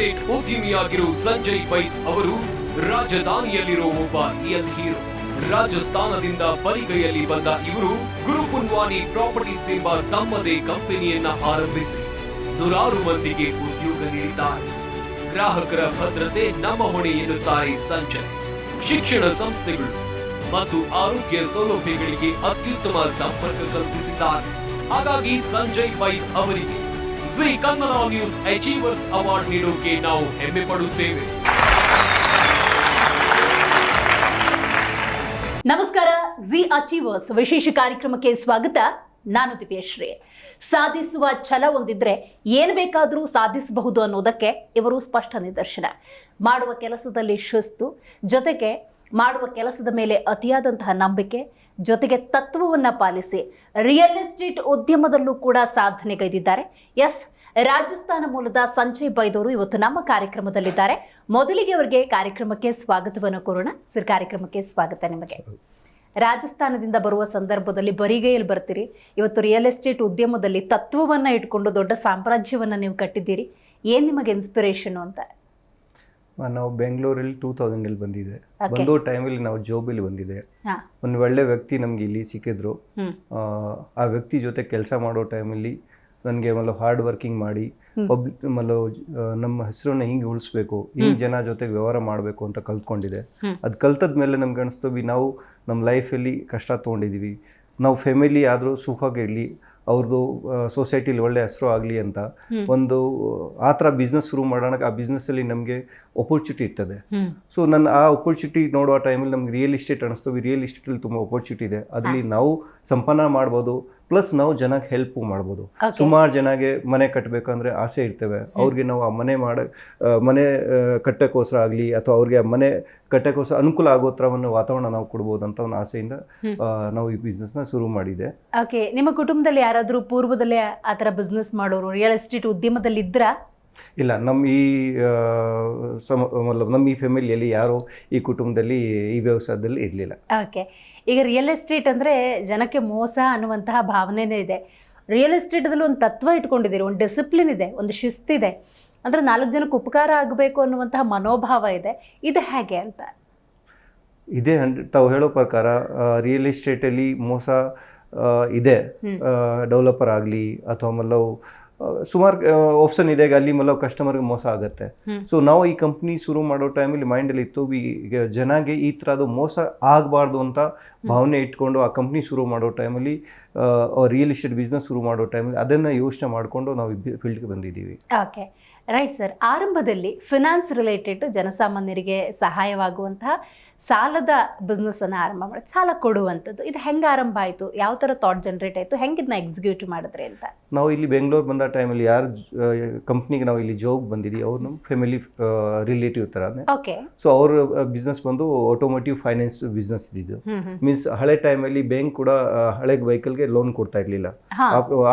Estate ಉದ್ಯಮಿಯಾಗಿರುವ Sanjay ಬೈತ್ ಅವರು ರಾಜಧಾನಿಯಲ್ಲಿರೋ ಒಬ್ಬ real hero. ರಾಜಸ್ಥಾನದಿಂದ ಬರಿಗೈಯಲ್ಲಿ ಬಂದ ಇವರು ಗುರುಪುನ್ವಾನಿ ಪ್ರಾಪರ್ಟೀಸ್ ಎಂಬ ತಮ್ಮದೇ ಕಂಪನಿಯನ್ನ ಆರಂಭಿಸಿ ನೂರಾರು ಮಂದಿಗೆ ಉದ್ಯೋಗ ನೀಡಿದ್ದಾರೆ. ಗ್ರಾಹಕರ ಭದ್ರತೆ ನಮ್ಮ ಹೊಣೆ ಎನ್ನುತ್ತಾರೆ ಸಂಜಯ್. ಶಿಕ್ಷಣ ಸಂಸ್ಥೆಗಳು ಮತ್ತು ಆರೋಗ್ಯ ಸೌಲಭ್ಯಗಳಿಗೆ ಅತ್ಯುತ್ತಮ ಸಂಪರ್ಕ ಕಲ್ಪಿಸಿದ್ದಾರೆ. ಹಾಗಾಗಿ ಸಂಜಯ್ ಬೈತ್ ಅವರಿಗೆ Zee Kannada news achievers award ನೀಡೋಕೆ ನಾವು ಹೆಮ್ಮೆ ಪಡುತ್ತೇವೆ ನಮಸ್ಕಾರ ಜಿ ಅಚೀವರ್ಸ್ ವಿಶೇಷ ಕಾರ್ಯಕ್ರಮಕ್ಕೆ ಸ್ವಾಗತ. ನಾನು ದಿವ್ಯಶ್ರೀ. ಸಾಧಿಸುವ ಛಲ ಒಂದಿದ್ರೆ ಏನು ಬೇಕಾದರೂ ಸಾಧಿಸಬಹುದು ಅನ್ನೋದಕ್ಕೆ ಇವರು ಸ್ಪಷ್ಟ ನಿದರ್ಶನ. ಮಾಡುವ ಕೆಲಸದಲ್ಲಿ ಶಿಸ್ತು, ಜೊತೆಗೆ ಮಾಡುವ ಕೆಲಸದ ಮೇಲೆ ಅತಿಯಾದಂತಹ ನಂಬಿಕೆ, ಜೊತೆಗೆ ತತ್ವವನ್ನು ಪಾಲಿಸಿ ರಿಯಲ್ ಎಸ್ಟೇಟ್ ಉದ್ಯಮದಲ್ಲೂ ಕೂಡ ಸಾಧನೆಗೈದಿದ್ದಾರೆ. ಎಸ್ ರಾಜಸ್ಥಾನ ಮೂಲದ ಸಂಜಯ್ ಬೈದವರು ಇವತ್ತು ನಮ್ಮ ಕಾರ್ಯಕ್ರಮದಲ್ಲಿದ್ದಾರೆ. ಮೊದಲಿಗೆ ಅವರಿಗೆ ಕಾರ್ಯಕ್ರಮಕ್ಕೆ ಸ್ವಾಗತವನ್ನು ಕೋರೋಣ. ಸರ್, ಕಾರ್ಯಕ್ರಮಕ್ಕೆ ಸ್ವಾಗತ ನಿಮಗೆ. ರಾಜಸ್ಥಾನದಿಂದ ಬರುವ ಸಂದರ್ಭದಲ್ಲಿ ಬರಿಗೈಯಲ್ಲಿ ಬರ್ತೀರಿ. ಇವತ್ತು ರಿಯಲ್ ಎಸ್ಟೇಟ್ ಉದ್ಯಮದಲ್ಲಿ ತತ್ವವನ್ನು ಇಟ್ಕೊಂಡು ದೊಡ್ಡ ಸಾಮ್ರಾಜ್ಯವನ್ನು ನೀವು ಕಟ್ಟಿದ್ದೀರಿ. ಏನು ನಿಮಗೆ ಇನ್ಸ್ಪಿರೇಷನ್ ಅಂತ? ನಾವು ಬೆಂಗಳೂರಲ್ಲಿ ಟೂ ತೌಸಂಡಲ್ಲಿ ಬಂದಿದೆ. ಬಂದು ಟೈಮಲ್ಲಿ ನಾವು ಜೋಬಲ್ಲಿ ಬಂದಿದೆ. ಒಂದು ಒಳ್ಳೆ ವ್ಯಕ್ತಿ ನಮಗೆ ಇಲ್ಲಿ ಸಿಕ್ಕಿದ್ರು. ಆ, ವ್ಯಕ್ತಿ ಜೊತೆ ಕೆಲಸ ಮಾಡೋ ಟೈಮಲ್ಲಿ ನನಗೆ ಮಲ್ಲ ಹಾರ್ಡ್ ವರ್ಕಿಂಗ್ ಮಾಡಿ ಪಬ್ಲಿಕ್ ಮಲ್ಲ ನಮ್ಮ ಹೆಸರನ್ನ ಹಿಂಗೆ ಉಳಿಸ್ಬೇಕು ಹಿಂಗೆ ಜನ ಜೊತೆ ವ್ಯವಹಾರ ಮಾಡಬೇಕು ಅಂತ ಕಲ್ತ್ಕೊಂಡಿದೆ. ಅದು ಕಲ್ತದ ಮೇಲೆ ನಮ್ಗೆ ಅನಿಸ್ತು ಬಿ ನಾವು ನಮ್ಮ ಲೈಫಲ್ಲಿ ಕಷ್ಟ ತೊಗೊಂಡಿದ್ದೀವಿ ನಾವು ಫ್ಯಾಮಿಲಿ ಆದರೂ ಸುಖವಾಗಿರಲಿ ಅವ್ರದ್ದು ಸೊಸೈಟಿಲಿ ಒಳ್ಳೆ ಹೆಸರು ಆಗಲಿ ಅಂತ ಒಂದು ಆ ಥರ ಬಿಸ್ನೆಸ್ ಶುರು ಮಾಡೋಣ ಆ ಬಿಸ್ನೆಸ್ಸಲ್ಲಿ ನಮಗೆ ಅಪರ್ಚುನಿಟಿ ಇರ್ತದೆ. ಸೊ ನನ್ನ ಆ ಅಪರ್ಚುನಿಟಿ ನೋಡುವ ಟೈಮಲ್ಲಿ ನಮ್ಗೆ ರಿಯಲ್ ಎಸ್ಟೇಟ್ ಅನಿಸ್ತು ರಿಯಲ್ ಎಸ್ಟೇಟಲ್ಲಿ ತುಂಬ ಅಪರ್ಚುನಿಟಿ ಇದೆ. ಅದರಲ್ಲಿ ನಾವು ಸಂಪನ್ನ ಮಾಡ್ಬೋದು. ಪ್ಲಸ್ ನಾವು ಜನಕ್ಕೆ ಹೆಲ್ಪ್ ಮಾಡ್ಬೋದು. ಸುಮಾರು ಜನಗೆ ಮನೆ ಕಟ್ಟಬೇಕಂದ್ರೆ ಆಸೆ ಇರ್ತೇವೆ. ಅವ್ರಿಗೆ ನಾವು ಆ ಮನೆ ಮಾಡ ಮನೆ ಕಟ್ಟಕ್ಕೋಸ್ಕರ ಆಗಲಿ ಅಥವಾ ಅವ್ರಿಗೆ ಆ ಮನೆ ಕಟ್ಟಕ್ಕೋಸ್ಕರ ಅನುಕೂಲ ಆಗೋ ಥರ ಒಂದು ವಾತಾವರಣ ನಾವು ಕೊಡ್ಬೋದು ಅಂತ ಒಂದು ಆಸೆಯಿಂದ ನಾವು ಈ ಬಿಸ್ನೆಸ್ನ ಶುರು ಮಾಡಿದೆ. ಓಕೆ ನಿಮ್ಮ ಕುಟುಂಬದಲ್ಲಿ ಯಾರಾದರೂ ಪೂರ್ವದಲ್ಲೇ ಆ ಥರ ಬಿಸ್ನೆಸ್ ಮಾಡೋರು ರಿಯಲ್ ಎಸ್ಟೇಟ್ ಉದ್ಯಮದಲ್ಲಿ ಇದ್ರಾ? ಇಲ್ಲ ನಮ್ಮ ಈ ಸಮ ನಮ್ಮ ಈ ಫ್ಯಾಮಿಲಿಯಲ್ಲಿ ಯಾರು ಈ ಕುಟುಂಬದಲ್ಲಿ ಈ ವ್ಯವಸಾಯದಲ್ಲಿ ಇರಲಿಲ್ಲ. ಓಕೆ ಈಗ ರಿಯಲ್ ಎಸ್ಟೇಟ್ ಅಂದರೆ ಜನಕ್ಕೆ ಮೋಸ ಅನ್ನುವಂತಹ ಭಾವನೆನೇ ಇದೆ. ರಿಯಲ್ ಎಸ್ಟೇಟಲ್ಲಿ ಒಂದು ತತ್ವ ಇಟ್ಕೊಂಡಿದ್ದೀರಿ ಒಂದು ಡಿಸಿಪ್ಲಿನ್ ಇದೆ ಒಂದು ಶಿಸ್ತಿದೆ. ಅಂದರೆ ನಾಲ್ಕು ಜನಕ್ಕೆ ಉಪಕಾರ ಆಗಬೇಕು ಅನ್ನುವಂತಹ ಮನೋಭಾವ ಇದೆ. ಇದು ಹೇಗೆ ಅಂತ? ಇದೇ ತಾವು ಹೇಳೋ ಪ್ರಕಾರ ರಿಯಲ್ ಎಸ್ಟೇಟಲ್ಲಿ ಮೋಸ ಇದೆ. ಡೆವಲಪರ್ ಆಗಲಿ ಅಥವಾ ಮಲ್ಲವು ಸುಮಾರು ಆಪ್ಷನ್ ಇದೆ ಅಲ್ಲಿ ಮಲ್ಲ ಕಸ್ಟಮರ್ಗೆ ಮೋಸ ಆಗುತ್ತೆ. ಸೊ ನಾವು ಈ ಕಂಪ್ನಿ ಶುರು ಮಾಡೋ ಟೈಮಲ್ಲಿ ಮೈಂಡಲ್ಲಿ ಇತ್ತು ಈಗ ಜನಗೆ ಈ ಥರದ್ದು ಮೋಸ ಆಗಬಾರ್ದು ಅಂತ ಭಾವನೆ ಇಟ್ಕೊಂಡು ಆ ಕಂಪ್ನಿ ಶುರು ಮಾಡೋ ಟೈಮಲ್ಲಿ ರಿಯಲ್ ಎಸ್ಟೇಟ್ ಬಿಸ್ನೆಸ್ ಶುರು ಮಾಡೋ ಟೈಮಲ್ಲಿ ಅದನ್ನು ಯೋಚನೆ ಮಾಡಿಕೊಂಡು ನಾವು ಫೀಲ್ಡ್ಗೆ ಬಂದಿದ್ದೀವಿ. ಓಕೆ ರೈಟ್ ಸರ್ ಆರಂಭದಲ್ಲಿ ಫಿನಾನ್ಸ್ ರಿಲೇಟೆಡ್ ಜನಸಾಮಾನ್ಯರಿಗೆ ಸಹಾಯವಾಗುವಂತಹ ಸಾಲದ ಬಿಸ್ನೆಸ್ಸನ್ನು ಆರಂಭ ಮಾಡಿ. ಸಾಲ ಕೊಡುವಂಥದ್ದು. ಇದು ಹೆಂಗೆ ಆರಂಭ ಆಯಿತು? ಯಾವ ಥರ ಥಾಟ್ ಜನ್ರೇಟ್ ಆಯಿತು? ಹೆಂಗೆ ಇದನ್ನ ಎಕ್ಸಿಕ್ಯೂಟ್ ಮಾಡಿದ್ರಿ ಅಂತ? ನಾವು ಇಲ್ಲಿ ಬೆಂಗಳೂರು ಬಂದ ಟೈಮಲ್ಲಿ ಯಾರು ಕಂಪ್ನಿಗೆ ನಾವು ಇಲ್ಲಿ ಜಾಬ್ ಬಂದಿದ್ದೀವಿ ಅವ್ರು ನಮ್ಮ ಫ್ಯಾಮಿಲಿ ರಿಲೇಟಿವ್ ಥರ ಓಕೆ ಸೊ ಅವ್ರ ಬಿಸ್ನೆಸ್ ಬಂದು ಆಟೋಮೋಟಿವ್ ಫೈನಾನ್ಸ್ ಬಿಸ್ನೆಸ್ ಇದ್ದಿದ್ದು. ಮೀನ್ಸ್ ಹಳೆ ಟೈಮಲ್ಲಿ ಬ್ಯಾಂಕ್ ಕೂಡ ಹಳೆ ವೆಹಿಕಲ್ಗೆ ಲೋನ್ ಕೊಡ್ತಾ ಇರಲಿಲ್ಲ.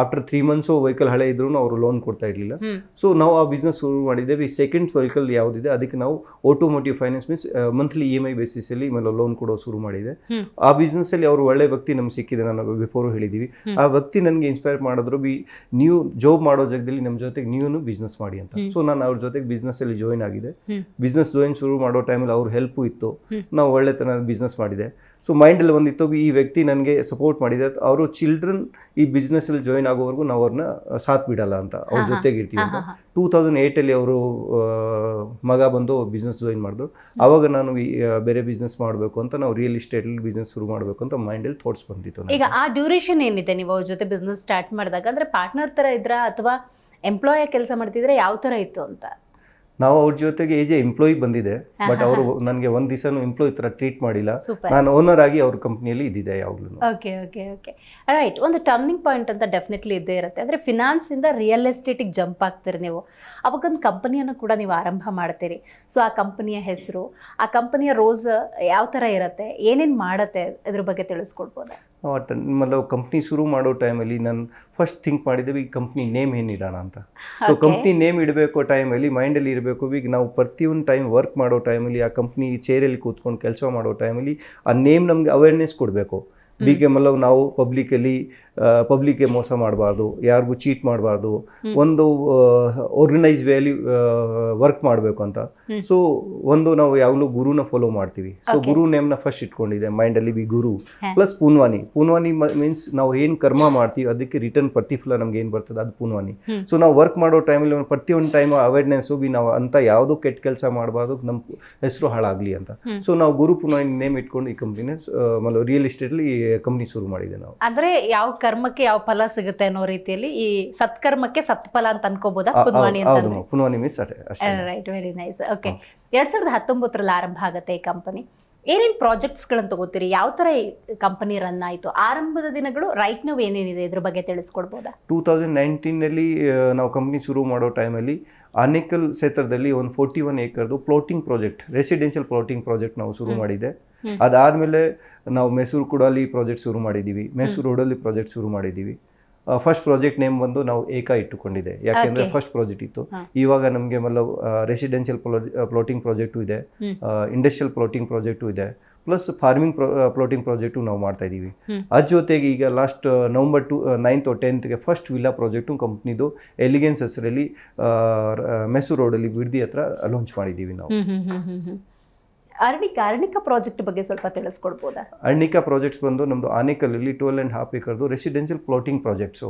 ಆಫ್ಟರ್ ತ್ರೀ ಮಂತ್ಸು ವೆಹಿಕಲ್ ಹಳೆ ಇದ್ರೂ ಅವರು ಲೋನ್ ಕೊಡ್ತಾ ಇರಲಿಲ್ಲ. ಸೊ ನಾವು ಆ ಬಿಸ್ನೆಸ್ ಶುರು ಮಾಡಿದ್ದೇವೆ. ಸೆಕೆಂಡ್ ವೆಹಿಕಲ್ ಯಾವುದಿದೆ ಅದಕ್ಕೆ ನಾವು automotive finance means monthly E M I ಬೇಸಿಸಲ್ಲಿ ಆಮೇಲೆ ಲೋನ್ ಕೊಡೋ ಶುರು ಮಾಡಿದೆ. ಆ ಬಿಸ್ನೆಸ್ ಅಲ್ಲಿ ಅವರು ಒಳ್ಳೆ ವ್ಯಕ್ತಿ ನಮ್ಗೆ ಸಿಕ್ಕಿದೆ ನಾನು ಬಿಫೋರು ಹೇಳಿದೀವಿ. ಆ ವ್ಯಕ್ತಿ ನನಗೆ ಇನ್ಸ್ಪೈರ್ ಮಾಡಿದ್ರು ಬಿ ನೀವು ಜಾಬ್ ಮಾಡೋ ಜಾಗದಲ್ಲಿ ನಮ್ಮ ಜೊತೆಗೆ ನೀವು ಬಿಸ್ನೆಸ್ ಮಾಡಿ ಅಂತ. ಸೊ ನಾನು ಅವ್ರ ಜೊತೆಗೆ ಬಿಸ್ನೆಸ್ಸಲ್ಲಿ ಜಾಯಿನ್ ಆಗಿದೆ. ಬಿಸ್ನೆಸ್ ಜಾಯಿನ್ ಶುರು ಮಾಡೋ ಟೈಮಲ್ಲಿ ಅವ್ರ ಹೆಲ್ಪ್ ಇತ್ತು. ನಾವು ಒಳ್ಳೆ ತನ ಬಿಸ್ನೆಸ್ ಮಾಡಿದೆ. ಸೊ ಮೈಂಡಲ್ಲಿ ಒಂದಿತ್ತು ಈ ವ್ಯಕ್ತಿ ನನಗೆ ಸಪೋರ್ಟ್ ಮಾಡಿದೆ ಅವರು ಚಿಲ್ಡ್ರನ್ ಈ ಬಿಸ್ನೆಸ್ಸಲ್ಲಿ ಜಾಯಿನ್ ಆಗೋವರೆಗೂ ನಾವು ಅವ್ರನ್ನ ಸಾಥ್ ಬಿಡಲ್ಲ ಅಂತ ಅವ್ರ. ಜೊತೆಗೆ ಇರ್ತೀವಿ ಅಂತ. ಟೂ ತೌಸಂಡ್ ಏಯ್ಟಲ್ಲಿ ಅವರು ಮಗ ಬಂದು ಬಿಸ್ನೆಸ್ ಜಾಯಿನ್ ಮಾಡಿದ್ರು. ಆವಾಗ ನಾನು ಈ, ಬೇರೆ ಬಿಸ್ನೆಸ್ ಮಾಡಬೇಕು ಅಂತ ನಾವು ರಿಯಲ್ ಎಸ್ಟೇಟಲ್ಲಿ ಬಿಸ್ನೆಸ್ ಶುರು ಮಾಡಬೇಕು ಅಂತ ಮೈಂಡಲ್ಲಿ ಥಾಟ್ಸ್ ಬಂದಿತ್ತು ಈಗ ಆ ಡ್ಯೂರೇಷನ್ ಏನಿದೆ ನೀವು ಅವ್ರ ಜೊತೆ ಬಿಸ್ನೆಸ್ ಸ್ಟಾರ್ಟ್ ಮಾಡಿದಾಗ? ಅಂದ್ರೆ ಪಾರ್ಟ್ನರ್ ತರ ಇದ್ರ ಅಥವಾ ಎಂಪ್ಲಾಯ ಕೆಲಸ ಮಾಡ್ತಿದ್ರೆ ಯಾವ ತರ ಇತ್ತು ಅಂತ? ನಾವು ಅವ್ರ ಜೊತೆಗೆ ಏಜ್ ಎಂಪ್ಲಾಯಿ ಬಂದಿದೆ ಬಟ್ ಅವರು ನನಗೆ ಒಂದು ದಿವಸನೂ ಎಂಪ್ಲಾಯಿ ತರ ಟ್ರೀಟ್ ಮಾಡಿಲ್ಲ. ನಾನು ಓನರ್ ಆಗಿ ಅವ್ರ ಕಂಪ್ನಿಯಲ್ಲಿ ಇದ್ದಿದೆ ಯಾವಾಗಲೂ. ಓಕೆ ಓಕೆ ಓಕೆ ರೈಟ್ ಒಂದು ಟರ್ನಿಂಗ್ ಪಾಯಿಂಟ್ ಅಂತ ಡೆಫಿನೆಟ್ಲಿ ಇದ್ದೇ ಇರುತ್ತೆ. ಅಂದರೆ ಫಿನಾನ್ಸಿಂದ ರಿಯಲ್ ಎಸ್ಟೇಟಿಗೆ ಜಂಪ್ ಆಗ್ತೀರಿ ನೀವು. ಅವಾಗೊಂದು ಕಂಪನಿಯನ್ನು ಕೂಡ ನೀವು ಆರಂಭ ಮಾಡ್ತೀರಿ. ಸೊ ಆ ಕಂಪನಿಯ ಹೆಸರು ಆ ಕಂಪನಿಯ ರೋಲ್ಸ್ ಯಾವ ಥರ ಇರುತ್ತೆ ಏನೇನು ಮಾಡುತ್ತೆ ಇದ್ರ ಬಗ್ಗೆ ತಿಳಿಸ್ಕೊಡ್ಬೋದಾ? ಮಲ್ಲ ಕಂಪ್ನಿ ಶುರು ಮಾಡೋ ಟೈಮಲ್ಲಿ ನಾನು ಫಸ್ಟ್ ಥಿಂಕ್ ಮಾಡಿದ್ದೇವೆ ಈ ಕಂಪ್ನಿ ನೇಮ್ ಏನು ಇಡೋಣ ಅಂತ ಸೊ. ಕಂಪ್ನಿ ನೇಮ್ ಇಡಬೇಕು ಟೈಮಲ್ಲಿ ಮೈಂಡಲ್ಲಿ ಇರಬೇಕು ಈಗ ನಾವು ಪ್ರತಿಯೊಂದು ಟೈಮ್ ವರ್ಕ್ ಮಾಡೋ ಟೈಮಲ್ಲಿ ಆ ಕಂಪ್ನಿ ಚೇರಲ್ಲಿ ಕೂತ್ಕೊಂಡು ಕೆಲಸ ಮಾಡೋ ಟೈಮಲ್ಲಿ ಆ ನೇಮ್ ನಮಗೆ ಅವೇರ್ನೆಸ್ ಕೊಡಬೇಕು. ಕೆ ಮಲ್ಲವ್ ನಾವು ಪಬ್ಲಿಕಲ್ಲಿ ಪಬ್ಲಿಕ್ಗೆ ಮೋಸ ಮಾಡಬಾರ್ದು ಯಾರಿಗೂ ಚೀಟ್ ಮಾಡಬಾರ್ದು ಒಂದು ಆರ್ಗನೈಸ್ ವೇಲಿ ವರ್ಕ್ ಮಾಡಬೇಕು ಅಂತ. ಸೊ ಒಂದು ನಾವು ಯಾವಾಗಲೂ ಗುರುನ ಫಾಲೋ ಮಾಡ್ತೀವಿ ಸೊ. ಗುರು ನೇಮ್ನ ಫಸ್ಟ್ ಇಟ್ಕೊಂಡಿದೆ ಮೈಂಡಲ್ಲಿ B Guru plus Poonwani Poonwani means ನಾವು ಏನು ಕರ್ಮ ಮಾಡ್ತೀವಿ ಅದಕ್ಕೆ ರಿಟರ್ನ್ ಪ್ರತಿಫಲ ನಮ್ಗೆ ಏನು ಬರ್ತದೆ ಅದು ಪೂನ್ವಾನಿ. ಸೊ ನಾವು ವರ್ಕ್ ಮಾಡೋ ಟೈಮಲ್ಲಿ ಪ್ರತಿಯೊಂದು ಟೈಮ್ ಅವೇರ್ನೆಸ್ಸು ಬಿ ನಾವು ಅಂತ ಯಾವುದೋ ಕೆಟ್ಟ ಕೆಲಸ ಮಾಡಬಾರ್ದು ನಮ್ಮ ಹೆಸರು ಹಾಳಾಗಲಿ ಅಂತ. ಸೊ ನಾವು ಗುರು ಪೂನ್ವಾನಿ ನೇಮ್ ಇಟ್ಕೊಂಡು ಈ ಕಂಪ್ನಿನ ರಿಯಲ್ ಈ ಕಂಪ್ನಿ ಶುರು ಮಾಡಿದೆ ನಾವು ಅಂದ್ರೆ ಯಾವ ಕರ್ಮಕ್ಕೆ ಯಾವ ಫಲ ಸಿಗುತ್ತೆ ಅನ್ನೋ ರೀತಿಯಲ್ಲಿ ಈ ಸತ್ಕರ್ಮಕ್ಕೆ ಸತ್ಫಲ ಅಂತ ಅನ್ಕೋಬಹುದಾ ಪುನ್ವಾಣಿ ಅಂತ means right very nice okay ಎರಡ್ ಸಾವಿರದ ಹತ್ತೊಂಬತ್ತರಲ್ಲಿ ಆರಂಭ ಆಗುತ್ತೆ ಈ ಕಂಪನಿ ಏನೇನ್ ಪ್ರಾಜೆಕ್ಟ್ಸ್ ಗಳನ್ನ ತಗೋತೀರಿ? ಯಾವ ತರ ಈ ಕಂಪನಿ ರನ್ ಆಯ್ತು? ಆರಂಭದ ದಿನಗಳು ರೈಟ್ ನಾವು ಏನೇನಿದೆ? ಇದ್ರ ಬಗ್ಗೆ ತಿಳಿಸ್ಕೊಡ್ಬೋದಾ? ಟೂ ತೌಸಂಡ್ ನೈನ್ಟೀನಲ್ಲಿ ನಾವು ಕಂಪನಿ ಶುರು ಮಾಡೋ ಟೈಮಲ್ಲಿ ಅನೇಕಲ್ ಕ್ಷೇತ್ರದಲ್ಲಿ ಒಂದು forty one ಏಕರ್ದು plotting project residential plotting project ನಾವು ಶುರು ಹ್ಮ್. ಅದಾದಮೇಲೆ ನಾವು ಮೈಸೂರು ಕೂಡಲ್ಲಿ ಪ್ರಾಜೆಕ್ಟ್ ಶುರು ಮಾಡಿದ್ದೀವಿ ಮೈಸೂರು ರೋಡಲ್ಲಿ ಪ್ರಾಜೆಕ್ಟ್ ಶುರು ಮಾಡಿದ್ದೀವಿ ಫಸ್ಟ್ ಪ್ರಾಜೆಕ್ಟ್ ನೇಮ್ ಬಂದು ನಾವು ಏಕ ಇಟ್ಟುಕೊಂಡಿದೆ. ಯಾಕೆಂದರೆ ಫಸ್ಟ್ ಪ್ರಾಜೆಕ್ಟ್ ಇತ್ತು. ಇವಾಗ ನಮಗೆ ಮಲ್ಲ ರೆಸಿಡೆನ್ಷಿಯಲ್ ಪ್ಲೋಟಿಂಗ್ ಪ್ರಾಜೆಕ್ಟು ಇದೆ. ಇಂಡಸ್ಟ್ರಿಯಲ್ ಪ್ಲೋಟಿಂಗ್ ಪ್ರಾಜೆಕ್ಟು ಇದೆ. ಪ್ಲಸ್ ಫಾರ್ಮಿಂಗ್ ಪ್ಲೋಟಿಂಗ್ ಪ್ರಾಜೆಕ್ಟು ನಾವು ಮಾಡ್ತಾ ಇದ್ದೀವಿ ಅದ್ ಅದ್ರ ಜೊತೆಗೆ ಈಗ ಲಾಸ್ಟ್ ನವಂಬರ್ ಟು ನೈನ್ತ್ ಟೆಂತ್ಗೆ ಫಸ್ಟ್ ವಿಲ್ಲಾ ಪ್ರಾಜೆಕ್ಟು ಕಂಪ್ನಿದು ಎಲಿಗೆನ್ಸ್ ಹೆಸರಲ್ಲಿ ರೋಡ್ ರೋಡಲ್ಲಿ ಬಿಡ್ದಿ ಹತ್ರ ಲಾಂಚ್ ಮಾಡಿದ್ದೀವಿ ನಾವು. ಅರಣಿಕ ಅರ್ಣಿಕ ಪ್ರಾಜೆಕ್ಟ್ ಬಗ್ಗೆ ಸ್ವಲ್ಪ ತಿಳಿಸ್ಕೊಡ್ಬೋದಾ? ಅರ್ಣಿಕಾ ಪ್ರಾಜೆಕ್ಟ್ಸ್ ಬಂದು ನಮ್ಮದು ಆನೇಕಲಲ್ಲಿ ಟ್ವೆಲ್ ಆ್ಯಂಡ್ ಹಾಫ್ ಏಕರ್ದು ರೆಸಿಡೆನ್ಷಿಯಲ್ ಪ್ಲಾಟಿಂಗ್ ಪ್ರಾಜೆಕ್ಟ್ಸು.